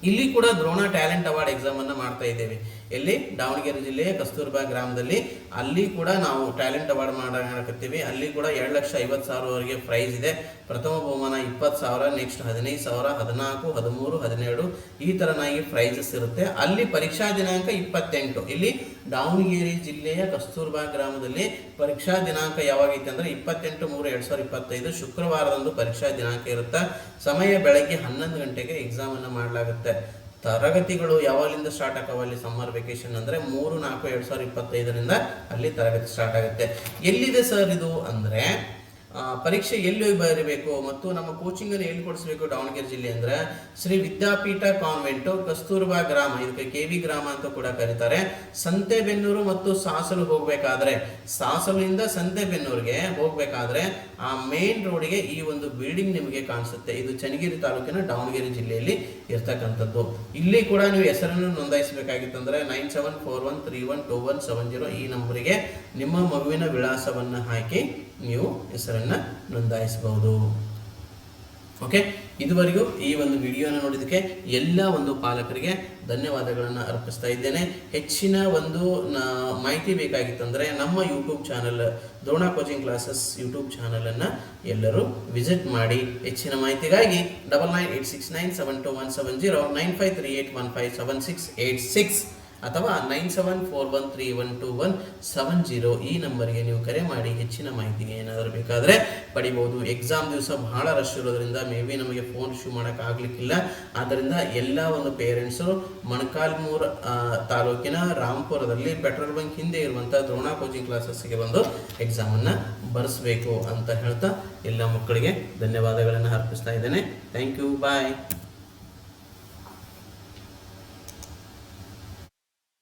ಇಲ್ಲಿ ಕೂಡ ದ್ರೋಣ ಟ್ಯಾಲೆಂಟ್ ಅವಾರ್ಡ್ ಎಕ್ಸಾಮ್ ಅನ್ನ ಮಾಡ್ತಾ ಇದ್ದೇವೆ. ಎಲ್ಲಿ ದಾವಣಗೆರೆ ಜಿಲ್ಲೆಯ ಕಸ್ತೂರ್ಬಾ ಗ್ರಾಮದಲ್ಲಿ ಅಲ್ಲಿ ಕೂಡ ನಾವು ಟ್ಯಾಲೆಂಟ್ ಅವಾರ್ಡ್ ಮಾಡಕತ್ತೀವಿ. ಅಲ್ಲಿ ಕೂಡ ಎರಡು ಲಕ್ಷ ಐವತ್ತು ಸಾವಿರವರೆಗೆ ಪ್ರೈಸ್ ಇದೆ. ಪ್ರಥಮ ಬಹುಮಾನ ಇಪ್ಪತ್ತು ಸಾವಿರ ನೆಕ್ಸ್ಟ್ ಹದಿನೈದು ಸಾವಿರ, ಹದಿನಾಲ್ಕು, ಹದಿಮೂರು, ಹದಿನೇಳು ಈ ತರನಾಗಿ ಪ್ರೈಸಸ್ ಇರುತ್ತೆ. ಅಲ್ಲಿ ಪರೀಕ್ಷಾ ದಿನಾಂಕ ಇಪ್ಪತ್ತೆಂಟು. ಇಲ್ಲಿ ದಾವಣಗೆರೆ ಜಿಲ್ಲೆಯ ಕಸ್ತೂರ್ಬಾ ಗ್ರಾಮದಲ್ಲಿ ಪರೀಕ್ಷಾ ದಿನಾಂಕ ಯಾವಾಗೈತೆ ಅಂದ್ರೆ ಇಪ್ಪತ್ತೆಂಟು ಮೂರು ಎರಡ್ ಸಾವಿರದ ಇಪ್ಪತ್ತೈದು ಶುಕ್ರವಾರದಂದು ಪರೀಕ್ಷಾ ದಿನಾಂಕ ಇರುತ್ತೆ. ಸಮಯ ಬೆಳಗ್ಗೆ ಹನ್ನೊಂದು ಗಂಟೆಗೆ ಎಕ್ಸಾಮ್ ಅನ್ನ ಮಾಡಲಾಗುತ್ತೆ. ತರಗತಿಗಳು ಯಾವಾಗಲಿಂದ ಸ್ಟಾರ್ಟ್ ಆಕಾವ ಅಲ್ಲಿ ಸಮ್ಮರ್ ವೆಕೇಶನ್ ಅಂದ್ರೆ ಮೂರು, ನಾಲ್ಕು, ಎರಡು ಸಾವಿರದ ಇಪ್ಪತ್ತೈದರಿಂದ ಅಲ್ಲಿ ತರಗತಿ ಸ್ಟಾರ್ಟ್ ಆಗುತ್ತೆ. ಎಲ್ಲಿದೆ ಸರ್ ಇದು? ಅಂದ್ರೆ ಪರೀಕ್ಷೆ ಎಲ್ಲಿ ಬರೀಬೇಕು? ಮತ್ತು ನಮ್ಮ ಕೋಚಿಂಗ್ ಅನ್ನು ಎಲ್ಲಿ ಕೊಡಿಸ್ಬೇಕು ದಾವಣಗೆರೆ ಜಿಲ್ಲೆ ಅಂದ್ರೆ, ಶ್ರೀ ವಿದ್ಯಾಪೀಠ ಕಾನ್ವೆಂಟ್ ಕಸ್ತೂರ್ಬಾ ಗ್ರಾಮ, ಇದಕ್ಕೆ ಕೆ ವಿ ಗ್ರಾಮ ಅಂತ ಕೂಡ ಕರೀತಾರೆ. ಸಂತೆಬೆನ್ನೂರು ಮತ್ತು ಸಾಸಲು ಹೋಗಬೇಕಾದ್ರೆ, ಸಾಸಲಿಂದ ಸಂತೆಬೆನ್ನೂರಿಗೆ ಹೋಗ್ಬೇಕಾದ್ರೆ ಆ ಮೇನ್ ರೋಡಿಗೆ ಈ ಒಂದು ಬಿಲ್ಡಿಂಗ್ ನಿಮಗೆ ಕಾಣಿಸುತ್ತೆ. ಇದು ಚನ್ನಗಿರಿ ತಾಲೂಕಿನ ದಾವಣಗೆರೆ ಜಿಲ್ಲೆಯಲ್ಲಿ ಇರ್ತಕ್ಕಂಥದ್ದು. ಇಲ್ಲಿ ಕೂಡ ನೀವು ಹೆಸರನ್ನು ನೋಂದಾಯಿಸಬೇಕಾಗಿತ್ತಂದ್ರೆ nine seven four one three one two one seven zero ಈ ನಂಬರಿಗೆ ನಿಮ್ಮ ಮಗುವಿನ ವಿಳಾಸವನ್ನು ಹಾಕಿ ನೀವು ಹೆಸರನ್ನು ನೋಂದಾಯಿಸಬಹುದು. ಓಕೆ ಇದುವರೆಗೂ ಈ ಒಂದು ವಿಡಿಯೋನ ನೋಡಿದ್ದಕ್ಕೆ ಎಲ್ಲ ಒಂದು ಪಾಲಕರಿಗೆ ಧನ್ಯವಾದಗಳನ್ನು ಅರ್ಪಿಸ್ತಾ ಇದ್ದೇನೆ. ಹೆಚ್ಚಿನ ಒಂದು ಮಾಹಿತಿ ಬೇಕಾಗಿತ್ತಂದರೆ ನಮ್ಮ YouTube channel Drona coaching classes YouTube ಚಾನಲನ್ನು ಎಲ್ಲರೂ ವಿಸಿಟ್ ಮಾಡಿ. ಹೆಚ್ಚಿನ ಮಾಹಿತಿಗಾಗಿ double nine eight six nine seven two one seven zero nine five three eight one five seven six eight six ಅಥವಾ nine seven four one three one two one seven zero ಈ ನಂಬರ್ಗೆ ನೀವು ಕರೆ ಮಾಡಿ ಹೆಚ್ಚಿನ ಮಾಹಿತಿಗೆ ಏನಾದರೂ ಬೇಕಾದರೆ ಪಡಿಬೋದು. ಎಕ್ಸಾಮ್ ದಿವಸ ಬಹಳ ರಶ್ ಇರೋದ್ರಿಂದ ಮೇ ಬಿ ನಮಗೆ ಫೋನ್ ರಿಸೀವ್ ಮಾಡೋಕ್ಕಾಗಲಿಕ್ಕಿಲ್ಲ ಆದ್ದರಿಂದ ಎಲ್ಲ ಒಂದು ಪೇರೆಂಟ್ಸು ಮೊಣಕಾಲ್ಮೂರು ತಾಲೂಕಿನ ರಾಮ್ಪುರದಲ್ಲಿ ಪೆಟ್ರೋಲ್ ಬಂಕ್ ಹಿಂದೆ ಇರುವಂಥ ದ್ರೋಣ ಕೋಚಿಂಗ್ ಕ್ಲಾಸಸ್ಗೆ ಬಂದು ಎಕ್ಸಾಮನ್ನು ಬರೆಸಬೇಕು ಅಂತ ಹೇಳ್ತಾ ಎಲ್ಲ ಮಕ್ಕಳಿಗೆ ಧನ್ಯವಾದಗಳನ್ನು ಅರ್ಪಿಸ್ತಾ ಇದ್ದೇನೆ. Thank you bye